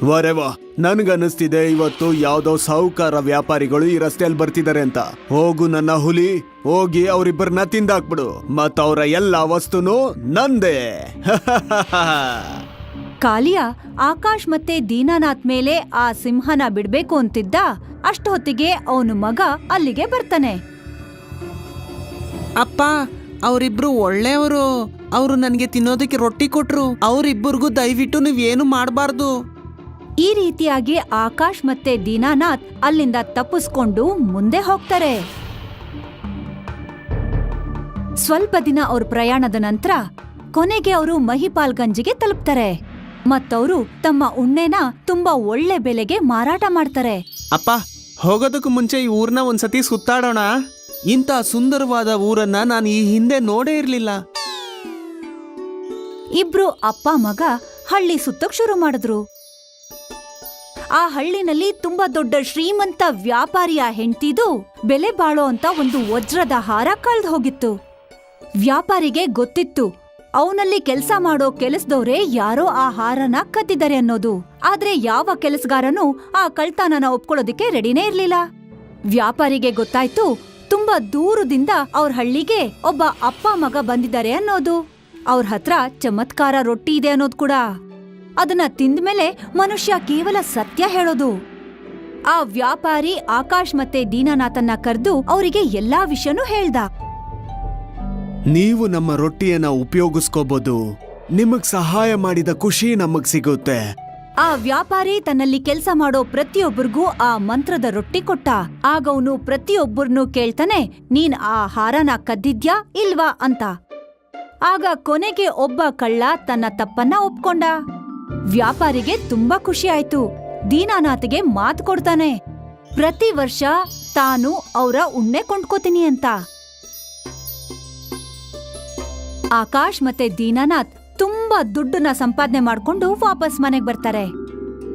ವರೆವ ನನ್ಗನ್ನಿಸ್ತಿದೆ ಇವತ್ತು ಯಾವ್ದೋ ಸಾಹುಕಾರ ವ್ಯಾಪಾರಿಗಳು ಈ ರಸ್ತೆಯಲ್ಲಿ ಬರ್ತಿದ್ದಾರೆ ಅಂತ. ಹೋಗು ನನ್ನ ಹುಲಿ ಹೋಗಿ ಅವರಿಬ್ಬರನ್ನ ತಿಂದಾಕ್ಬಿಡು. ಮತ್ತ ಅವರ ಎಲ್ಲಾ ವಸ್ತುನು ನಂದೇ. ಕಾಲಿಯ ಆಕಾಶ್ ಮತ್ತೆ ದೀನಾನಾಥ್ ಮೇಲೆ ಆ ಸಿಂಹನ ಬಿಡ್ಬೇಕು ಅಂತಿದ್ದ ಅಷ್ಟೊತ್ತಿಗೆ ಅವನು ಮಗ ಅಲ್ಲಿಗೆ ಬರ್ತಾನೆ. ಅಪ್ಪ ಅವರಿಬ್ರು ಒಳ್ಳೆಯವರು. ಅವರು ನನಗೆ ತಿನ್ನೋದಕ್ಕೆ ರೊಟ್ಟಿ ಕೊಟ್ರು. ಅವರಿಬ್ಬರಿಗೂ ದಯವಿಟ್ಟು ನೀವೇನು ಮಾಡಬಾರ್ದು. ಈ ರೀತಿಯಾಗಿ ಆಕಾಶ್ ಮತ್ತೆ ದೀನಾನಾಥ್ ಅಲ್ಲಿಂದ ತಪ್ಪಿಸ್ಕೊಂಡು ಮುಂದೆ ಹೋಗ್ತಾರೆ. ಸ್ವಲ್ಪ ದಿನ ಅವ್ರ ಪ್ರಯಾಣದ ನಂತರ ಕೊನೆಗೆ ಅವರು ಮಹಿಪಾಲ್ಗಂಜಿಗೆ ತಲುಪ್ತಾರೆ. ಮತ್ತವರು ತಮ್ಮ ಉಣ್ಣೆನ ತುಂಬಾ ಒಳ್ಳೆ ಬೆಲೆಗೆ ಮಾರಾಟ ಮಾಡ್ತಾರೆ. ಅಪ್ಪ ಹೋಗೋದಕ್ಕೂ ಮುಂಚೆ ಈ ಊರ್ನ ಒಂದ್ಸತಿ ಸುತ್ತಾಡೋಣ. ಇಂಥ ಸುಂದರವಾದ ಊರನ್ನ ನಾನು ಈ ಹಿಂದೆ ನೋಡೇ ಇರ್ಲಿಲ್ಲ. ಇಬ್ರು ಅಪ್ಪ ಮಗ ಹಳ್ಳಿ ಸುತ್ತಕ್ ಶುರು ಮಾಡಿದ್ರು. ಆ ಹಳ್ಳಿನಲ್ಲಿ ತುಂಬಾ ದೊಡ್ಡ ಶ್ರೀಮಂತ ವ್ಯಾಪಾರಿಯ ಹೆಂಡತಿದು ಬೆಲೆ ಬಾಳೋ ಅಂತ ಒಂದು ವಜ್ರದ ಹಾರ ಕಳೆದು ಹೋಗಿತ್ತು. ವ್ಯಾಪಾರಿಗೆ ಗೊತ್ತಿತ್ತು. ಅವನಲ್ಲಿ ಕೆಲಸ ಮಾಡೋ ಕೆಲಸದವ್ರೆ ಯಾರೋ ಆ ಹಾರನ ಕದ್ದಿದ್ದಾರೆ ಅನ್ನೋದು. ಆದ್ರೆ ಯಾವ ಕೆಲಸಗಾರನೂ ಆ ಕಳ್ತನನ ಒಪ್ಕೊಳ್ಳೋದಿಕ್ಕೆ ರೆಡಿನೇ ಇರ್ಲಿಲ್ಲ. ವ್ಯಾಪಾರಿಗೆ ಗೊತ್ತಾಯ್ತು, ತುಂಬಾ ದೂರದಿಂದ ಅವ್ರ ಹಳ್ಳಿಗೆ ಒಬ್ಬ ಅಪ್ಪ ಮಗ ಬಂದಿದ್ದಾರೆ ಅನ್ನೋದು. ಅವ್ರ ಹತ್ರ ಚಮತ್ಕಾರ ರೊಟ್ಟಿ ಇದೆ ಅನ್ನೋದು ಕೂಡ. ಅದನ್ನ ತಿಂದ್ಮೇಲೆ ಮನುಷ್ಯ ಕೇವಲ ಸತ್ಯ ಹೇಳೋದು. ಆ ವ್ಯಾಪಾರಿ ಆಕಾಶ್ ಮತ್ತೆ ದೀನಾನಾಥನ್ನ ಕರೆದು ಅವರಿಗೆ ಎಲ್ಲಾ ವಿಷಯನೂ ಹೇಳ್ದ. ನೀವು ನಮ್ಮ ರೊಟ್ಟಿಯನ್ನ ಉಪಯೋಗಿಸ್ಕೋಬಹುದು ನಿಮಗ್ ಸಹಾಯ ಮಾಡಿದ ಖುಷಿ ನಮಗ್ ಸಿಗುತ್ತೆ. ಆ ವ್ಯಾಪಾರಿ ತನ್ನಲ್ಲಿ ಕೆಲಸ ಮಾಡೋ ಪ್ರತಿಯೊಬ್ಬರಿಗೂ ಆ ಮಂತ್ರದ ರೊಟ್ಟಿ ಕೊಟ್ಟ. ಆಗ ಅವನು ಪ್ರತಿಯೊಬ್ಬರನ್ನೂ ಕೇಳ್ತಾನೆ ನೀನ್ ಆ ಹಾರನ ಕದ್ದಿದ್ಯಾ ಇಲ್ವಾ? ಅಂತ. ಆಗ ಕೊನೆಗೆ ಒಬ್ಬ ಕಳ್ಳ ತನ್ನ ತಪ್ಪನ್ನ ಒಪ್ಕೊಂಡ. ವ್ಯಾಪಾರಿಗೆ ತುಂಬಾ ಖುಷಿ ಆಯ್ತು. ದೀನಾನಾಥ್ಗೆ ಮಾತು ಕೊಡ್ತಾನೆ. ಪ್ರತಿ ವರ್ಷ ತಾನು ಅವರ ಉಣ್ಣೆ ಕೊಂಡ್ಕೋತೀನಿ ಅಂತ. ಆಕಾಶ್ ಮತ್ತೆ ದೀನಾನಾಥ್ ತುಂಬಾ ದುಡ್ಡನ್ನ ಸಂಪಾದನೆ ಮಾಡ್ಕೊಂಡು ವಾಪಸ್ ಮನೆಗ್ ಬರ್ತಾರೆ.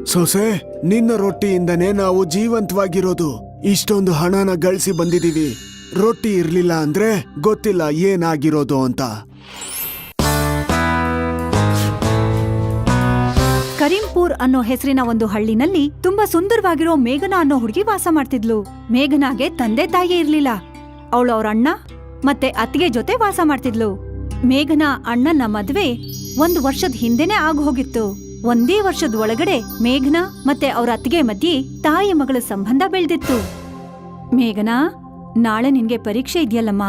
ಸೊಸೆ, ನಿನ್ನ ರೊಟ್ಟಿಯಿಂದನೇ ನಾವು ಜೀವಂತವಾಗಿರೋದು. ಇಷ್ಟೊಂದು ಹಣನ ಗಳಿಸಿ ಬಂದಿದೀವಿ ರೊಟ್ಟಿ ಇರ್ಲಿಲ್ಲ ಅಂದ್ರೆ ಗೊತ್ತಿಲ್ಲ ಏನಾಗಿರೋದು ಅಂತ. ಕರೀಂಪುರ್ ಅನ್ನೋ ಹೆಸರಿನ ಒಂದು ಹಳ್ಳಿನಲ್ಲಿ ತುಂಬಾ ಸುಂದರವಾಗಿರೋ ಮೇಘನಾ ಅನ್ನೋ ಹುಡುಗಿ ವಾಸ ಮಾಡ್ತಿದ್ಲು. ಮೇಘನಾಗೆ ತಂದೆ ತಾಯಿ ಇರ್ಲಿಲ್ಲ. ಅವಳು ಅವ್ರ ಅಣ್ಣ ಮತ್ತೆ ಅತ್ತಿಗೆ ಜೊತೆ ವಾಸ ಮಾಡ್ತಿದ್ಲು. ಮೇಘನಾ ಅಣ್ಣನ ಮದ್ವೆ ಒಂದು ವರ್ಷದ ಹಿಂದೆನೆ ಆಗ ಹೋಗಿತ್ತು. ಒಂದೇ ವರ್ಷದ ಒಳಗಡೆ ಮೇಘನಾ ಮತ್ತೆ ಅವ್ರ ಅತ್ತಿಗೆ ಮಧ್ಯೆ ತಾಯಿ ಮಗಳ ಸಂಬಂಧ ಬೆಳ್ದಿತ್ತು. ಮೇಘನಾ, ನಾಳೆ ನಿನ್ಗೆ ಪರೀಕ್ಷೆ ಇದೆಯಲ್ಲಮ್ಮ.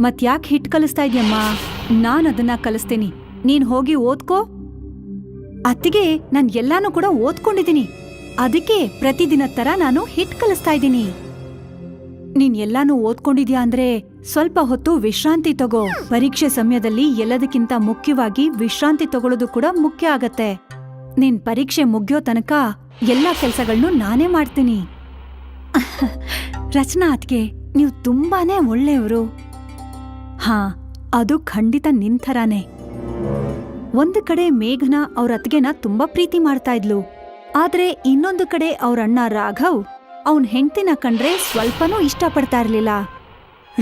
ಮತ್ಯಾಕ್ ಹಿಟ್ ಕಲಿಸ್ತಾ ಇದೆಯಮ್ಮ. ನಾನ್ ಅದನ್ನ ಕಲಿಸ್ತೀನಿ. ನೀನ್ ಹೋಗಿ ಓದ್ಕೋ ಅತ್ತಿಗೆ ನಾನ್ ಎಲ್ಲಾನು ಕೂಡ ಓದ್ಕೊಂಡಿದ್ದೀನಿ. ಅದಕ್ಕೆ ಪ್ರತಿದಿನ ತರ ನಾನು ಹಿಟ್ ಕಲಿಸ್ತಾ ಇದ್ದೀನಿ. ನೀನ್ ಎಲ್ಲಾನು ಓದ್ಕೊಂಡಿದ್ಯಾ ಅಂದ್ರೆ ಸ್ವಲ್ಪ ಹೊತ್ತು ವಿಶ್ರಾಂತಿ ತಗೋ. ಪರೀಕ್ಷೆ ಸಮಯದಲ್ಲಿ ಎಲ್ಲದಕ್ಕಿಂತ ಮುಖ್ಯವಾಗಿ ವಿಶ್ರಾಂತಿ ತಗೊಳ್ಳೋದು ಕೂಡ ಮುಖ್ಯ ಆಗತ್ತೆ. ನಿನ್ ಪರೀಕ್ಷೆ ಮುಗಿಯೋ ತನಕ ಎಲ್ಲಾ ಕೆಲ್ಸಗಳನ್ನೂ ನಾನೇ ಮಾಡ್ತೀನಿ. ರಚನಾ ಅತ್ಗೆ ನೀವು ತುಂಬಾನೇ ಒಳ್ಳೆಯವರು. ಹಾ, ಅದು ಖಂಡಿತ ನಿನ್ ಥರಾನೇ. ಒಂದು ಕಡೆ ಮೇಘನ ಅವ್ರ ಅತ್ಗೆನ ತುಂಬಾ ಪ್ರೀತಿ ಮಾಡ್ತಾ ಇದ್ಲು. ಆದ್ರೆ ಇನ್ನೊಂದು ಕಡೆ ಅವ್ರ ಅಣ್ಣ ರಾಘವ್ ಅವನ್ ಹೆಂಡ್ತಿನ ಕಂಡ್ರೆ ಸ್ವಲ್ಪನೂ ಇಷ್ಟಪಡ್ತಾ ಇರ್ಲಿಲ್ಲ.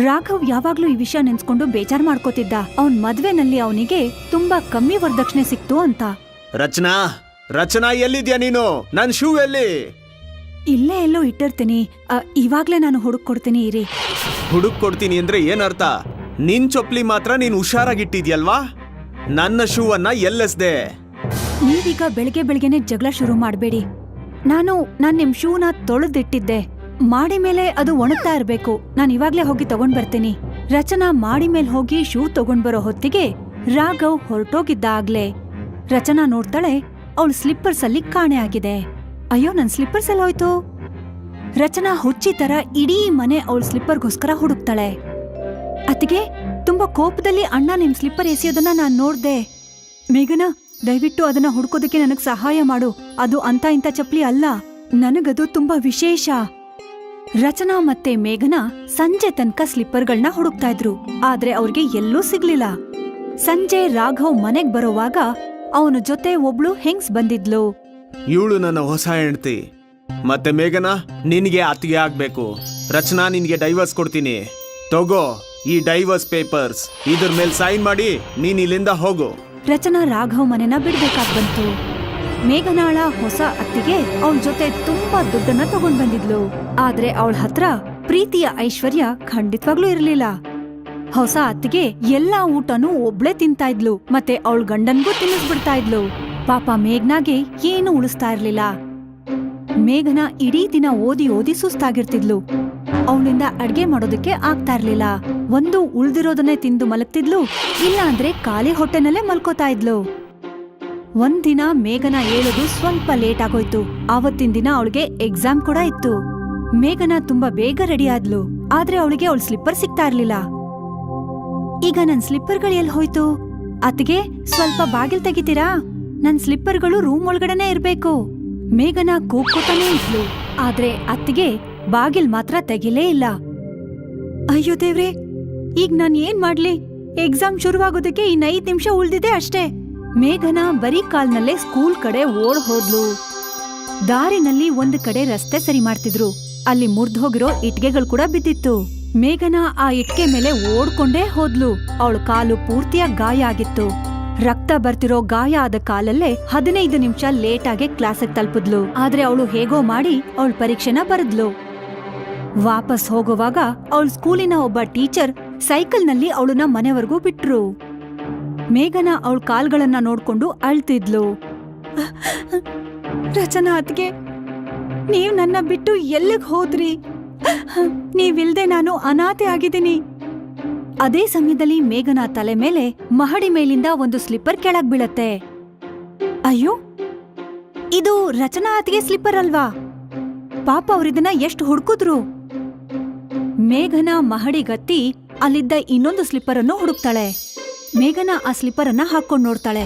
ರಾಘವ್ ಯಾವಾಗ್ಲೂ ಈ ವಿಷಯ ನೆನ್ಸ್ಕೊಂಡು ಬೇಜಾರ್ ಮಾಡ್ಕೋತಿದ್ದ. ಅವನ್ ಮದ್ವೆನಲ್ಲಿ ಅವನಿಗೆ ತುಂಬಾ ಕಮ್ಮಿ ವರದಕ್ಷಿಣೆ ಸಿಕ್ತು ಅಂತ. ರಚನಾ ರಚನಾ ಎಲ್ಲಿದ್ಯಾ ನೀನು? ನನ್ ಶೂ ಎಲ್ಲಿ? ಇಲ್ಲೇ ಎಲ್ಲೋ ಇಟ್ಟಿರ್ತೀನಿ. ಅ, ಇವಾಗ್ಲೇ ನಾನು ಹುಡುಕ್ ಕೊಡ್ತೀನಿ ಇರಿ. ಹುಡುಕ್ ಕೊಡ್ತೀನಿ ಅಂದ್ರೆ ಏನರ್ಥ? ನಿನ್ ಚೊಪ್ಲಿ ಮಾತ್ರ ನೀನ್ ಹುಷಾರಾಗಿಟ್ಟಿದ್ಯಲ್ವಾ ನನ್ನ ಶೂವನ್ನ ಎಲ್ಲಸ್ದೆ? ನೀವೀಗ ಬೆಳಗ್ಗೆ ಬೆಳಗ್ಗೆನೆ ಜಗಳ ಶುರು ಮಾಡಬೇಡಿ. ನಾನು ನಾನು ನಿಮ್ ಶೂನ ತೊಳೆದಿಟ್ಟಿದ್ದೆ. ಮಾಡಿ ಮೇಲೆ ಅದು ಒಣಗ್ತಾ ಇರ್ಬೇಕು. ನಾನು ಇವಾಗ್ಲೇ ಹೋಗಿ ತಗೊಂಡ್ ಬರ್ತೀನಿ. ರಚನಾ ಮಾಡಿ ಮೇಲೆ ಹೋಗಿ ಶೂ ತಗೊಂಡ್ ಬರೋ ಹೊತ್ತಿಗೆ ರಾಘವ್ ಹೊರಟೋಗಿದ್ದಾಗ್ಲೇ. ರಚನಾ ನೋಡ್ತಾಳೆ, ಅವಳ ಸ್ಲಿಪ್ಪರ್ಸ್ ಅಲ್ಲಿ ಕಾಣೆ ಆಗಿದೆ. ಅಯ್ಯೋ, ನನ್ ಸ್ಲಿಪ್ಪರ್ಸ್ ಎಲ್ಲ ಹೋಯ್ತು ರಚನಾ ಹುಚ್ಚಿ ತರ ಇಡೀ ಮನೆ ಅವಳ ಸ್ಲಿಪ್ಪರ್ಗೋಸ್ಕರ ಹುಡುಕ್ತಾಳೆ. ಅತ್ತಿಗೆ ತುಂಬಾ ಕೋಪದಲ್ಲಿ ಅಣ್ಣ ನಿಮ್ ಸ್ಲಿಪ್ಪರ್ ಎಸೆಯೋದನ್ನ ನಾನ್ ನೋಡ್ದೆ. ಮೇಘನಾ, ದಯವಿಟ್ಟು ಅದನ್ನ ಹುಡ್ಕೋದಕ್ಕೆ ನನಗ್ ಸಹಾಯ ಮಾಡು. ಅದು ಅಂತ ಇಂಥ ಚಪ್ಲಿ ಅಲ್ಲ. ನನಗದು ತುಂಬಾ ವಿಶೇಷ. ರಚನಾ ಮತ್ತೆ ಮೇಘನಾ ಸಂಜೆ ತನಕ ಸ್ಲಿಪ್ಪರ್ಗಳನ್ನ ಹುಡುಕ್ತಾ ಇದ್ರು. ಆದ್ರೆ ಅವ್ರಿಗೆ ಎಲ್ಲೂ ಸಿಗ್ಲಿಲ್ಲ. ಸಂಜೆ ರಾಘವ್ ಮನೆಗ್ ಬರೋವಾಗ ಅವನ ಜೊತೆ ಒಬ್ಳು ಹೆಂಗ್ಸ್ ಬಂದಿದ್ಲು? ಇವಳು ನನ್ನ ಹೊಸ ಹೆಂಡತಿ. ಮತ್ತೆ ಮೇಘನಾ, ನಿನಗೆ ಅತ್ತಿಗೆ ಆಗ್ಬೇಕು. ರಚನಾ ನಿನ್ಗೆ ಡೈವರ್ಸ್ ಕೊಡ್ತೀನಿ. ತಗೋ. ಈ ಡೈವರ್ಸ್ ಪೇಪರ್ಸ್. ಇದ್ರ ಮೇಲೆ ಸೈನ್ ಮಾಡಿ ನೀನ್ ಇಲ್ಲಿಂದ ಹೋಗು. ರಚನಾ ರಾಘವ್ ಮನೆನ ಬಿಡ್ಬೇಕಾಗ್ ಬಂತು. ಮೇಘನಾಳ ಹೊಸ ಅತ್ತಿಗೆ ಅವಳ ಜೊತೆ ತುಂಬಾ ದುಡ್ಡನ್ನ ತಗೊಂಡ್ ಬಂದಿದ್ಲು. ಆದ್ರೆ ಅವಳ ಹತ್ರ ಪ್ರೀತಿಯ ಐಶ್ವರ್ಯ ಖಂಡಿತವಾಗ್ಲೂ ಇರ್ಲಿಲ್ಲ. ಹೊಸ ಅತ್ತಿಗೆ ಎಲ್ಲಾ ಊಟನೂ ಒಬ್ಳೆ ತಿಂತಾ ಇದ್ಲು, ಮತ್ತೆ ಅವಳ ಗಂಡನ್ಗೂ ತಿನ್ನಿಸ್ಬಿಡ್ತಾ ಇದ್ಲು. ಪಾಪ ಮೇಘ್ನಾಗೆ ಏನು ಉಳಿಸ್ತಾ ಇರ್ಲಿಲ್ಲ. ಮೇಘನ ಇಡೀ ದಿನ ಓದಿ ಓದಿ ಸುಸ್ತಾಗಿರ್ತಿದ್ಲು. ಅವಳಿಂದ ಅಡ್ಗೆ ಮಾಡೋದಕ್ಕೆ ಆಗ್ತಾ ಇರ್ಲಿಲ್ಲ. ಒಂದು ಉಳ್ದಿರೋದನ್ನೇ ತಿಂದು ಮಲಗ್ತಿದ್ಲು. ಇಲ್ಲ ಅಂದ್ರೆ ಖಾಲಿ ಹೊಟ್ಟೆನಲ್ಲೇ ಮಲ್ಕೋತಾ ಇದ್ಲು. ಒಂದಿನ ಮೇಘನ ಏಳೋದು ಸ್ವಲ್ಪ ಲೇಟ್ ಆಗೋಯ್ತು. ಆವತ್ತಿನ ದಿನ ಅವಳಿಗೆ ಎಕ್ಸಾಮ್ ಕೂಡ ಇತ್ತು. ಮೇಘನ ತುಂಬಾ ಬೇಗ ರೆಡಿ ಆದ್ಲು. ಆದ್ರೆ ಅವಳಿಗೆ ಅವಳ ಸ್ಲಿಪ್ಪರ್ ಸಿಗ್ತಾ ಇರ್ಲಿಲ್ಲ. ಈಗ ನನ್ ಸ್ಲಿಪ್ಪರ್ಗಳು ಎಲ್ಲಿ ಹೋಯ್ತು? ಅತ್ಗೆ ಸ್ವಲ್ಪ ಬಾಗಿಲ್ ತೆಗಿತೀರಾ? ನನ್ ಸ್ಲಿಪ್ಪರ್ಗಳು ರೂಮ್ ಒಳಗಡೆನೆ ಇರ್ಬೇಕು. ಮೇಘನ ಕೂಗ್ಕೋತಾನೇ ಇದ್ಲು. ಆದ್ರೆ ಅತ್ತಿಗೆ ಬಾಗಿಲ್ ಮಾತ್ರ ತೆಗಿಲೇ ಇಲ್ಲ. ಅಯ್ಯೋ ದೇವ್ರೆ, ಈಗ ನಾನ್ ಏನ್ ಮಾಡ್ಲಿ? ಎಕ್ಸಾಮ್ ಶುರುವಾಗೋದಕ್ಕೆ ಇನ್ ಐದ್ ನಿಮಿಷ ಉಳ್ದಿದೆ ಅಷ್ಟೇ. ಮೇಘನ ಬರೀ ಕಾಲ್ನಲ್ಲೇ ಸ್ಕೂಲ್ ಕಡೆ ಓಡ್ ಹೋದ್ಲು. ದಾರಿನಲ್ಲಿ ಒಂದ್ ಕಡೆ ರಸ್ತೆ ಸರಿ ಮಾಡ್ತಿದ್ರು. ಅಲ್ಲಿ ಮುರ್ದ್ ಹೋಗಿರೋ ಇಟ್ಗೆಗಳು ಕೂಡ ಬಿದ್ದಿತ್ತು. ಮೇಘನ ಆ ಇಟ್ಕೆ ಮೇಲೆ ಓಡ್ಕೊಂಡೇ ಹೋದ್ಲು. ಅವಳ ಕಾಲು ಪೂರ್ತಿಯಾಗಿ ಗಾಯ ಆಗಿತ್ತು. ರಕ್ತ ಬರ್ತಿರೋ ಗಾಯ ಆದ ಕಾಲಲ್ಲೇ ಹದಿನೈದು ನಿಮಿಷ ಲೇಟ್ ಆಗಿ ಕ್ಲಾಸಿಗೆ ತಲುಪಿದ್ಲು. ಆದ್ರೆ ಅವಳು ಹೇಗೋ ಮಾಡಿ ಅವಳ ಪರೀಕ್ಷೆನ ಬರೆದ್ಲು. ವಾಪಸ್ ಹೋಗುವಾಗ ಅವಳ ಸ್ಕೂಲಿನ ಒಬ್ಬ ಟೀಚರ್ ಸೈಕಲ್ನಲ್ಲಿ ಅವಳನ್ನ ಮನೆವರೆಗೂ ಬಿಟ್ರು. ಮೇಘನ ಅವಳ ಕಾಲ್ಗಳನ್ನ ನೋಡ್ಕೊಂಡು ಅಳ್ತಿದ್ಲು. ರಚನಾ ಅತ್ಗೆ ನೀವ್ ನನ್ನ ಬಿಟ್ಟು ಎಲ್ಲಿಗೆ ಹೋದ್ರಿ? ನೀವಿಲ್ದೆ ನಾನು ಅನಾಥೆ ಆಗಿದ್ದೀನಿ. ಅದೇ ಸಮಯದಲ್ಲಿ ಮೇಘನ ತಲೆ ಮೇಲೆ ಮಹಡಿ ಮೇಲಿಂದ ಒಂದು ಸ್ಲಿಪ್ಪರ್ ಕೆಳಗ್ ಬೀಳತ್ತೆ. ಅಯ್ಯೋ, ಇದು ರಚನಾ ಅತಿಗೆ ಸ್ಲಿಪ್ಪರ್ ಅಲ್ವಾ? ಪಾಪ ಅವರಿದನ್ನ ಎಷ್ಟು ಹುಡ್ಕುದ್ರು? ಮೇಘನ ಮಹಡಿಗತ್ತಿ ಅಲ್ಲಿದ್ದ ಇನ್ನೊಂದು ಸ್ಲಿಪ್ಪರ್ ಅನ್ನು ಹುಡುಕ್ತಾಳೆ. ಮೇಘನ ಆ ಸ್ಲಿಪ್ಪರ್ ಅನ್ನ ಹಾಕೊಂಡ್ ನೋಡ್ತಾಳೆ.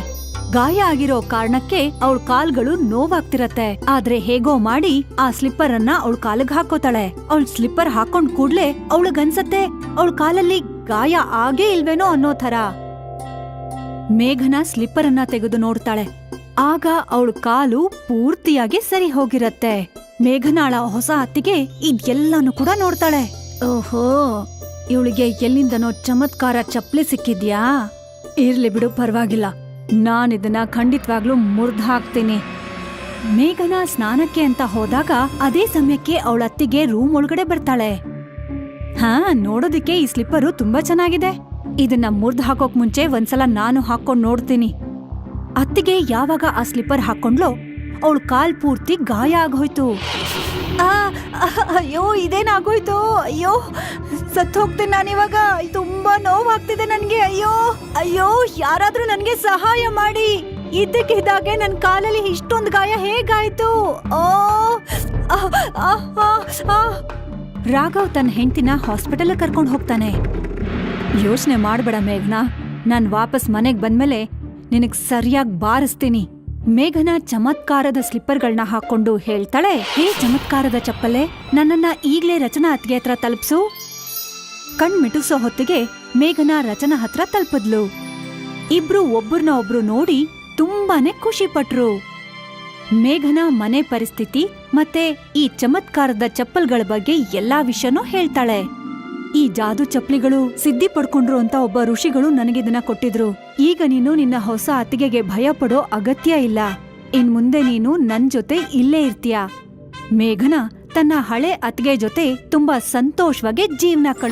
ಗಾಯ ಆಗಿರೋ ಕಾರಣಕ್ಕೆ ಅವಳ ಕಾಲ್ಗಳು ನೋವಾಗ್ತಿರತ್ತೆ. ಆದ್ರೆ ಹೇಗೋ ಮಾಡಿ ಆ ಸ್ಲಿಪ್ಪರ್ ಅನ್ನ ಅವಳ ಕಾಲಿಗೆ ಹಾಕೋತಾಳೆ ಅವಳ ಸ್ಲಿಪ್ಪರ್ ಹಾಕೊಂಡ್ ಕೂಡ್ಲೆ ಅವಳಗನ್ಸತ್ತೆ ಅವಳ ಕಾಲಲ್ಲಿ ಗಾಯ ಆಗೇ ಇಲ್ವೇನೋ ಅನ್ನೋ ಥರ. ಮೇಘನ ಸ್ಲಿಪ್ಪರ್ ಅನ್ನ ತೆಗೆದು ನೋಡ್ತಾಳೆ. ಆಗ ಅವಳ ಕಾಲು ಪೂರ್ತಿಯಾಗಿ ಸರಿ ಹೋಗಿರತ್ತೆ. ಮೇಘನಾಳ ಹೊಸ ಅತ್ತಿಗೆ ಇದೆಲ್ಲಾನು ಕೂಡ ನೋಡ್ತಾಳೆ. ಓಹೋ, ಇವಳಿಗೆ ಎಲ್ಲಿಂದನೋ ಚಮತ್ಕಾರ ಚಪ್ಪಲಿ ಸಿಕ್ಕಿದ್ಯಾ? ಇರ್ಲಿ ಬಿಡು, ಪರವಾಗಿಲ್ಲ. ನಾನಿದನ್ನ ಖಂಡಿತವಾಗ್ಲೂ ಮುರ್ದ್ ಹಾಕ್ತೀನಿ. ಮೇಘನ ಸ್ನಾನಕ್ಕೆ ಅಂತ ಹೋದಾಗ ಅದೇ ಸಮಯಕ್ಕೆ ಅವಳ ಅತ್ತಿಗೆ ರೂಮ್ ಒಳಗಡೆ ಬರ್ತಾಳೆ. ಹಾ, ನೋಡೋದಿಕ್ಕೆ ಈ ಸ್ಲಿಪ್ಪರು ತುಂಬಾ ಚೆನ್ನಾಗಿದೆ. ಇದನ್ನ ಮುರ್ದ್ ಹಾಕೋಕ್ ಮುಂಚೆ ಒಂದ್ಸಲ ನಾನು ಹಾಕೊಂಡು ನೋಡ್ತೀನಿ. ಅತ್ತಿಗೆ ಯಾವಾಗ ಆ ಸ್ಲಿಪ್ಪರ್ ಹಾಕೊಂಡ್ಲೋ ಅವಳು ಕಾಲ್ ಪೂರ್ತಿ ಗಾಯ ಆಗೋಯ್ತು. ಅಯ್ಯೋ, ಇದೇನಾಗೋಯ್ತು? ಅಯ್ಯೋ ಸತ್ತು ಹೋಗ್ತೀನಿ ನಾನಿವಾಗ. ತುಂಬಾ ನೋವಾಗ್ತಿದೆ ನನ್ಗೆ. ಅಯ್ಯೋ ಅಯ್ಯೋ, ಯಾರಾದ್ರೂ ನನ್ಗೆ ಸಹಾಯ ಮಾಡಿ. ಇದ್ದಕ್ಕಿದ್ದಾಗೆ ನನ್ನ ಕಾಲಲ್ಲಿ ಇಷ್ಟೊಂದು ಗಾಯ ಹೇಗಾಯ್ತು? ಓ. ರಾಘವ್ ತನ್ನ ಹೆಂಡತಿನ ಹಾಸ್ಪಿಟಲ್ ಕರ್ಕೊಂಡು ಹೋಗ್ತಾನೆ. ಯೋಚನೆ ಮಾಡ್ಬೇಡ ಮೇಘನಾ. ನಾನು ವಾಪಸ್ ಮನೆಗೆ ಬಂದ್ಮೇಲೆ ನಿನಗೆ ಸರಿಯಾಗಿ ಬಾರಿಸ್ತೀನಿ. ಮೇಘನ ಚಮತ್ಕಾರದ ಸ್ಲಿಪ್ಪರ್ಗಳನ್ನ ಹಾಕೊಂಡು ಹೇಳ್ತಾಳೆ, ಹೇ ಚಮತ್ಕಾರದ ಚಪ್ಪಲೆ ನನ್ನನ್ನ ಈಗ್ಲೇ ರಚನಾ ಅತ್ಗೆ ಹತ್ರ ತಲುಪ್ಸು. ಕಣ್ ಮಿಟುಸೋ ಹೊತ್ತಿಗೆ ಮೇಘನ ರಚನಾ ಹತ್ರ ತಲುಪಿದ್ಲು. ಇಬ್ರು ಒಬ್ರನ್ನ ಒಬ್ರು ನೋಡಿ ತುಂಬಾನೇ ಖುಷಿ ಪಟ್ರು. ಮೇಘನ ಮನೆ ಪರಿಸ್ಥಿತಿ ಮತ್ತೆ ಈ ಚಮತ್ಕಾರದ ಚಪ್ಪಲ್ಗಳ ಬಗ್ಗೆ ಎಲ್ಲಾ ವಿಷಯನೂ ಹೇಳ್ತಾಳೆ. ಈ ಜಾದು ಚಪ್ಪಲಿಗಳು ಸಿದ್ಧಿ ಪಡ್ಕೊಂಡ್ರು ಅಂತ ಒಬ್ಬ ಋಷಿಗಳು ನನಗಿದನ್ನ ಕೊಟ್ಟಿದ್ರು. ಈಗ ನೀನು ನಿನ್ನ ಹೊಸ ಅತ್ತಿಗೆಗೆ ಭಯ ಪಡೋ ಅಗತ್ಯ ಇಲ್ಲ. ಇನ್ ಮುಂದೆ ನೀನು ನನ್ ಜೊತೆ ಇಲ್ಲೇ ಇರ್ತೀಯ? ಮೇಘನ ತನ್ನ ಹಳೆ ಅತ್ತಿಗೆ ಜೊತೆ ತುಂಬಾ ಸಂತೋಷವಾಗಿ ಜೀವನ ಕಳೆದ